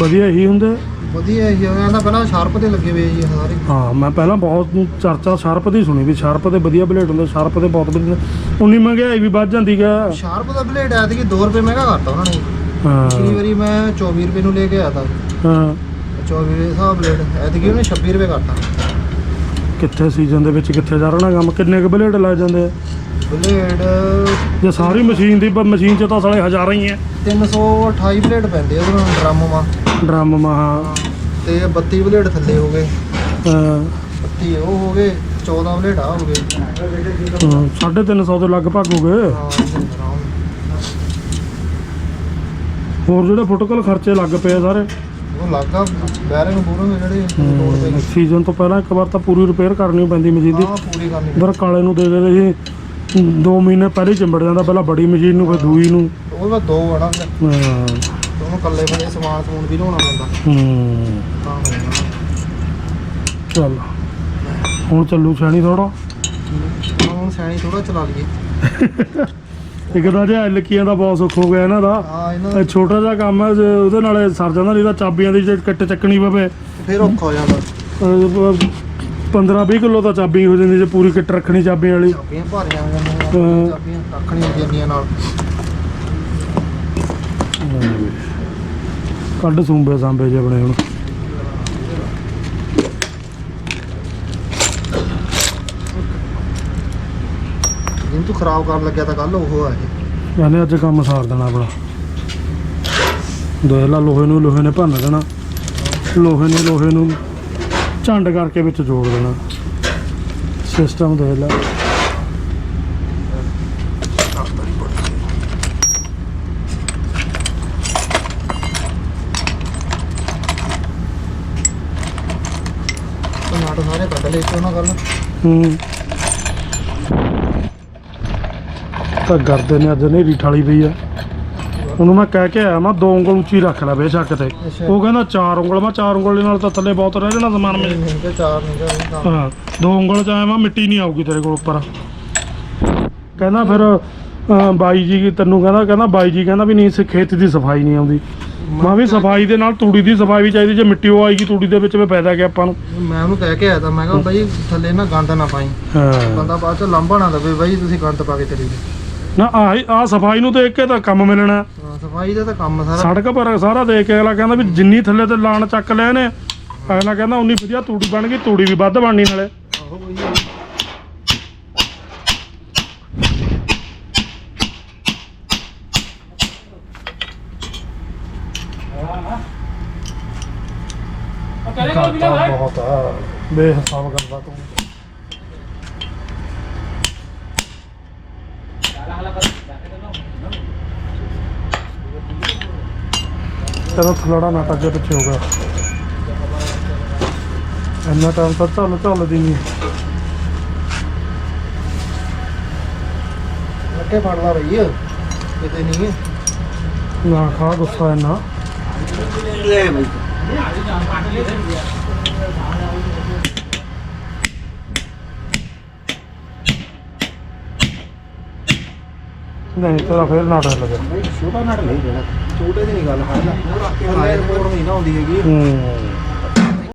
ਵਧੀਆ ਹੀ ਹੁੰਦੇ ਵਧੀਆ ਹੀ ਹੋਇਆ ਨਾ ਪਹਿਲਾਂ ਸ਼ਾਰਪ ਦੇ ਲੱਗੇ ਹੋਏ ਜੀ ਸਾਰੇ। ਹਾਂ ਮੈਂ ਪਹਿਲਾਂ ਬਹੁਤ ਚਰਚਾ ਸ਼ਾਰਪ ਦੀ ਸੁਣੀ ਵੀ ਸ਼ਾਰਪ ਦੇ ਵਧੀਆ ਬਲੇਡ ਹੁੰਦੇ ਸ਼ਾਰਪ ਦੇ ਬਹੁਤ ਵਧੀਆ ਉਨੀ ਮਹਿੰਗਾਈ ਵੀ ਵੱਧ ਜਾਂਦੀ ਗਾ ਸ਼ਾਰਪ ਦਾ ਬਲੇਡ ਆਇਆ ਸੀ 2 ਰੁਪਏ ਮਹਿੰਗਾ ਕਰਤਾ ਉਹਨਾਂ ਨੇ। ਹਾਂ। ਪਿਛਲੀ ਵਾਰੀ ਮੈਂ 24 ਰੁਪਏ ਨੂੰ ਲੈ ਕੇ ਆਇਆ ਤਾਂ। ਹਾਂ। 24 ਰੁਪਏ ਦਾ ਬਲੇਡ ਐਤਕੀ ਉਹਨੇ 26 ਰੁਪਏ ਕਰਤਾ। ਕਿੱਥੇ ਸੀਜ਼ਨ ਦੇ ਵਿੱਚ ਕਿੱਥੇ ਜਾ ਰਣਾ ਕੰਮ? ਕਿੰਨੇ ਕੁ ਬਲੇਡ ਲੱਗ ਜਾਂਦੇ? ਆ ਬਲੇਡ ਜੇ ਸਾਰੀ ਮਸ਼ੀਨ ਦੀ ਮਸ਼ੀਨ 'ਚ ਤਾਂ ਸਾਲੇ ਹਜ਼ਾਰਾਂ ਹੀ ਆ 328 ਬਲੇਡ ਪੈਂਦੇ ਉਹਦੇ ਨਾਲ ਡਰਮ ਮਾ ਡਰਮ ਮਹਾ। ਤੇ 32 ਬਲੇਡ ਥੱਲੇ ਹੋ ਗਏ। ਹਾਂ। 32 ਉਹ ਹੋ ਗਏ 14 ਬਲੇਡ ਆ ਹੋ ਗਏ। ਹਾਂ, ਸਾਢੇ ਤਿੰਨ ਸੌ ਦੇ ਲਗਭਗ ਹੋ ਗਏ। ਹਾਂ ਇਹ ਆਰਾਮ। ਹੋਰ ਜਿਹੜੇ ਫੁੱਟਕਲ ਖਰਚੇ ਲੱਗ ਪਏ ਆ ਸਾਰੇ। ਉਹ ਲੱਗਾ ਬੈਰਿੰਗ ਬੂਰਿੰਗ ਜਿਹੜੇ ਲੋਡ ਪੈ ਸੀਜ਼ਨ ਤੋਂ ਪਹਿਲਾਂ ਇੱਕ ਵਾਰ ਤਾਂ ਪੂਰੀ ਰਿਪੇਅਰ ਕਰਨੀ ਪੈਂਦੀ ਮਸ਼ੀਨ ਦੀ। ਹਾਂ ਪੂਰੀ ਕਰਨੀ ਇਧਰ ਕਾਲੇ ਨੂੰ ਦੇ ਦੇ ਸੀ। 2 ਮਹੀਨੇ ਪਹਿਲੇ ਹੀ ਚਿੰਬੜ ਜਾਂਦਾ ਪਹਿਲਾਂ ਬੜੀ ਮਸ਼ੀਨ ਨੂੰ ਫਿਰ ਦੂਈ ਨੂੰ। ਉਹ ਦੋ ਵੜਾ ਹਾਂ, ਕੱਲੇ ਬੰਦੇ ਸਮਾਨ ਸਮੂਨ ਵੀ ਲਾਉਣਾ ਪੈਂਦਾ। ਹੂੰ। ਤਾਂ ਹੋ ਜਾਂਦਾ ਚੱਲ। ਹੁਣ ਚੱਲੂ ਛਾਣੀ ਥੋੜਾ ਹੁਣ ਸੈਣੀ ਥੋੜਾ ਚਲਾ ਲਈਏ। ਇੱਕ ਤਾਂ ਜਿਹਾ ਲਕੀਆਂ ਦਾ ਬਹੁਤ ਸੁੱਖ ਹੋ ਗਿਆ ਇਹਨਾਂ ਦਾ। ਇਹਨਾਂ ਇਹ ਛੋਟਾ ਜਿਹਾ ਕੰਮ ਹੈ ਜੇ ਉਹਦੇ ਨਾਲੇ ਸਰ ਜਾਂਦਾ ਨਹੀਂ ਤਾਂ ਚਾਬੀਆਂ ਦੀ ਜੇ ਕਿੱਟ ਚੱਕਣੀ ਪਵੇ। ਫਿਰ ਔਖਾ ਹੋ ਜਾਂਦਾ। 15 20 ਕਿਲੋ ਤਾਂ ਚਾਬੀ ਹੋ ਜਾਂਦੀ ਜੇ ਪੂਰੀ ਕਿੱਟ ਰੱਖਣੀ ਚਾਬੀ ਵਾਲੀ। ਚਾਬੀਆਂ ਭਾਰੀਆਂ ਹੋ ਜਾਂਦੀਆਂ। ਚਾਬੀਆਂ ਰੱਖਣੀਆਂ ਜਾਂਦੀਆਂ ਨਾਲ। ਕੱਢ ਸੂੰਬੇ ਸਾਂਬੇ ਜੇ ਬਣੇ ਹੁਣ। ਜਿੰਨ ਤੂੰ ਖਰਾਬ ਕਰਨ ਲੱਗਿਆ ਤਾਂ ਕੱਲ ਉਹ ਆ ਇਹ। ਇਹਨੇ ਅੱਜ ਕੰਮ ਸਾਰ ਦੇਣਾ ਆਪਣਾ। ਦੇਖ ਲਾ ਲੋਹੇ ਨੂੰ ਲੋਹੇ ਨੇ ਭੰਨ ਦੇਣਾ। ਲੋਹੇ ਨੇ ਲੋਹੇ ਨੂੰ ਝੰਡ ਕਰਕੇ ਵਿੱਚ ਜੋੜ ਦੇਣਾ। ਸਿਸਟਮ ਦੇਖ ਲੈ ਤੇ ਨਾਟ ਸਾਰੇ ਕੱਢ ਲਏ ਤੋਂ ਨਾ ਗੱਲ ਹੂੰ। ਤਾਂ ਗਰਦੇ ਨੇ ਅੱਜ ਨੇਰੀ ਠਾਲੀ ਪਈ ਆ। ਉਹਨੂੰ ਮੈਂ ਕਹਿ ਕੇ ਆਇਆ ਮੈਂ ਦੋ ਉਂਗਲ ਉੱਚੀ ਰੱਖ ਲੈ ਬੇਸ਼ੱਕ ਤੇ। ਉਹ ਕਹਿੰਦਾ ਚਾਰ ਉਂਗਲ ਮੈਂ ਚਾਰ ਉਂਗਲ ਦੇ ਨਾਲ ਤਾਂ ਥੱਲੇ ਬਹੁਤ ਰਹਿ ਜਾਣਾ ਸਮਾਨ ਮੇਰੇ ਨਹੀਂ ਤੇ ਚਾਰ ਨਹੀਂ ਹਾਂ ਦੋ ਉਂਗਲ ਚ ਆਇਆ ਮੈਂ ਮਿੱਟੀ ਨਹੀਂ ਆਊਗੀ ਤੇਰੇ ਕੋਲ ਉੱਪਰ। ਕਹਿੰਦਾ ਫਿਰ ਬਾਈ ਜੀ ਤੈਨੂੰ ਕਹਿੰਦਾ ਕਹਿੰਦਾ ਬਾਈ ਜੀ ਕਹਿੰਦਾ ਵੀ ਨਹੀਂ ਇਸ ਖੇਤ ਦੀ ਸਫ਼ਾਈ ਨਹੀਂ ਆਉਂਦੀ। ਮੈਂ ਵੀ ਸਫ਼ਾਈ ਦੇ ਨਾਲ ਤੂੜੀ ਦੀ ਸਫ਼ਾਈ ਵੀ ਚਾਹੀਦੀ ਜੇ ਮਿੱਟੀ ਉਹ ਆਏਗੀ ਤੂੜੀ ਦੇ ਵਿੱਚ ਵੀ ਫਾਇਦਾ ਕੀ ਆਪਾਂ ਨੂੰ। ਮੈਂ ਉਹਨੂੰ ਕਹਿ ਕੇ ਆਇਆ ਤਾਂ ਮੈਂ ਕਿਹਾ ਬਾਈ ਥੱਲੇ ਨਾ ਗੰਦ ਨਾ ਪਾਈ। ਹਾਂ। ਬੰਦਾ ਬਾਅਦ ਚ ਲਾਂਭਾ ਨਾ ਦਵੇ ਬਾਈ ਤੁਸੀਂ ਗੰਦ ਪਾ ਕੇ ਚਲੀ ਗਏ ਨਾ ਆਹ ਆ ਸਫ਼ਾਈ ਨੂੰ ਦੇਖ ਕੇ ਤਾਂ ਕੰਮ ਮਿਲਣਾ। ਹਾਂ, ਸਫ਼ਾਈ ਦਾ ਤਾਂ ਕੰਮ ਸਾਰਾ ਸੜਕ ਪਰ ਸਾਰਾ ਦੇਖ ਕੇ ਅਗਲਾ ਕਹਿੰਦਾ ਵੀ ਜਿੰਨੀ ਥੱਲੇ ਤੇ ਲਾਣ ਚੱਕ ਨੇ ਅਗਲਾ ਕਹਿੰਦਾ ਉਨੀ ਵਧੀਆ ਤੂੜੀ ਬਣ ਗਈ ਤੂੜੀ ਵੀ ਵੱਧ ਬਣਨੀ ਨਾਲੇ। ਆਹੋ ਬਈ ਕਰਦਾ ਬਹੁਤ ਆ। ਬੇਹਿਸਾਬ ਕਰਦਾ ਤੂੰ। ਤੇਰਾ ਥਲੜਾ ਨਾ ਅੱਗੇ ਪਿੱਛੇ ਹੋ ਗਿਆ। ਇੰਨਾ ਟਾਈਮ ਤਾਂ ਚੱਲ ਚੱਲਦੀ ਨਹੀਂ ਲੱਕੇ ਫੜਦਾ ਬਈ ਕਿਤੇ ਨਹੀਂ ਨਾ ਖਾ ਗੁੱਸਾ ਇੰਨਾ। ਨਹੀਂ ਤੇਰਾ ਫੇਰ ਨਾਟਕ ਲੱਗਿਆ ਛੋਟਾ ਨਟ ਨਹੀਂ ਦੇਣਾ ਛੋਟੇ ਦੀ ਨਹੀਂ ਗੱਲ ਹੈ ਨਾ ਪੂਰਾ ਕੇ ਨਹੀਂ ਨਾ ਹੁੰਦੀ ਹੈਗੀ। ਹੂੰ।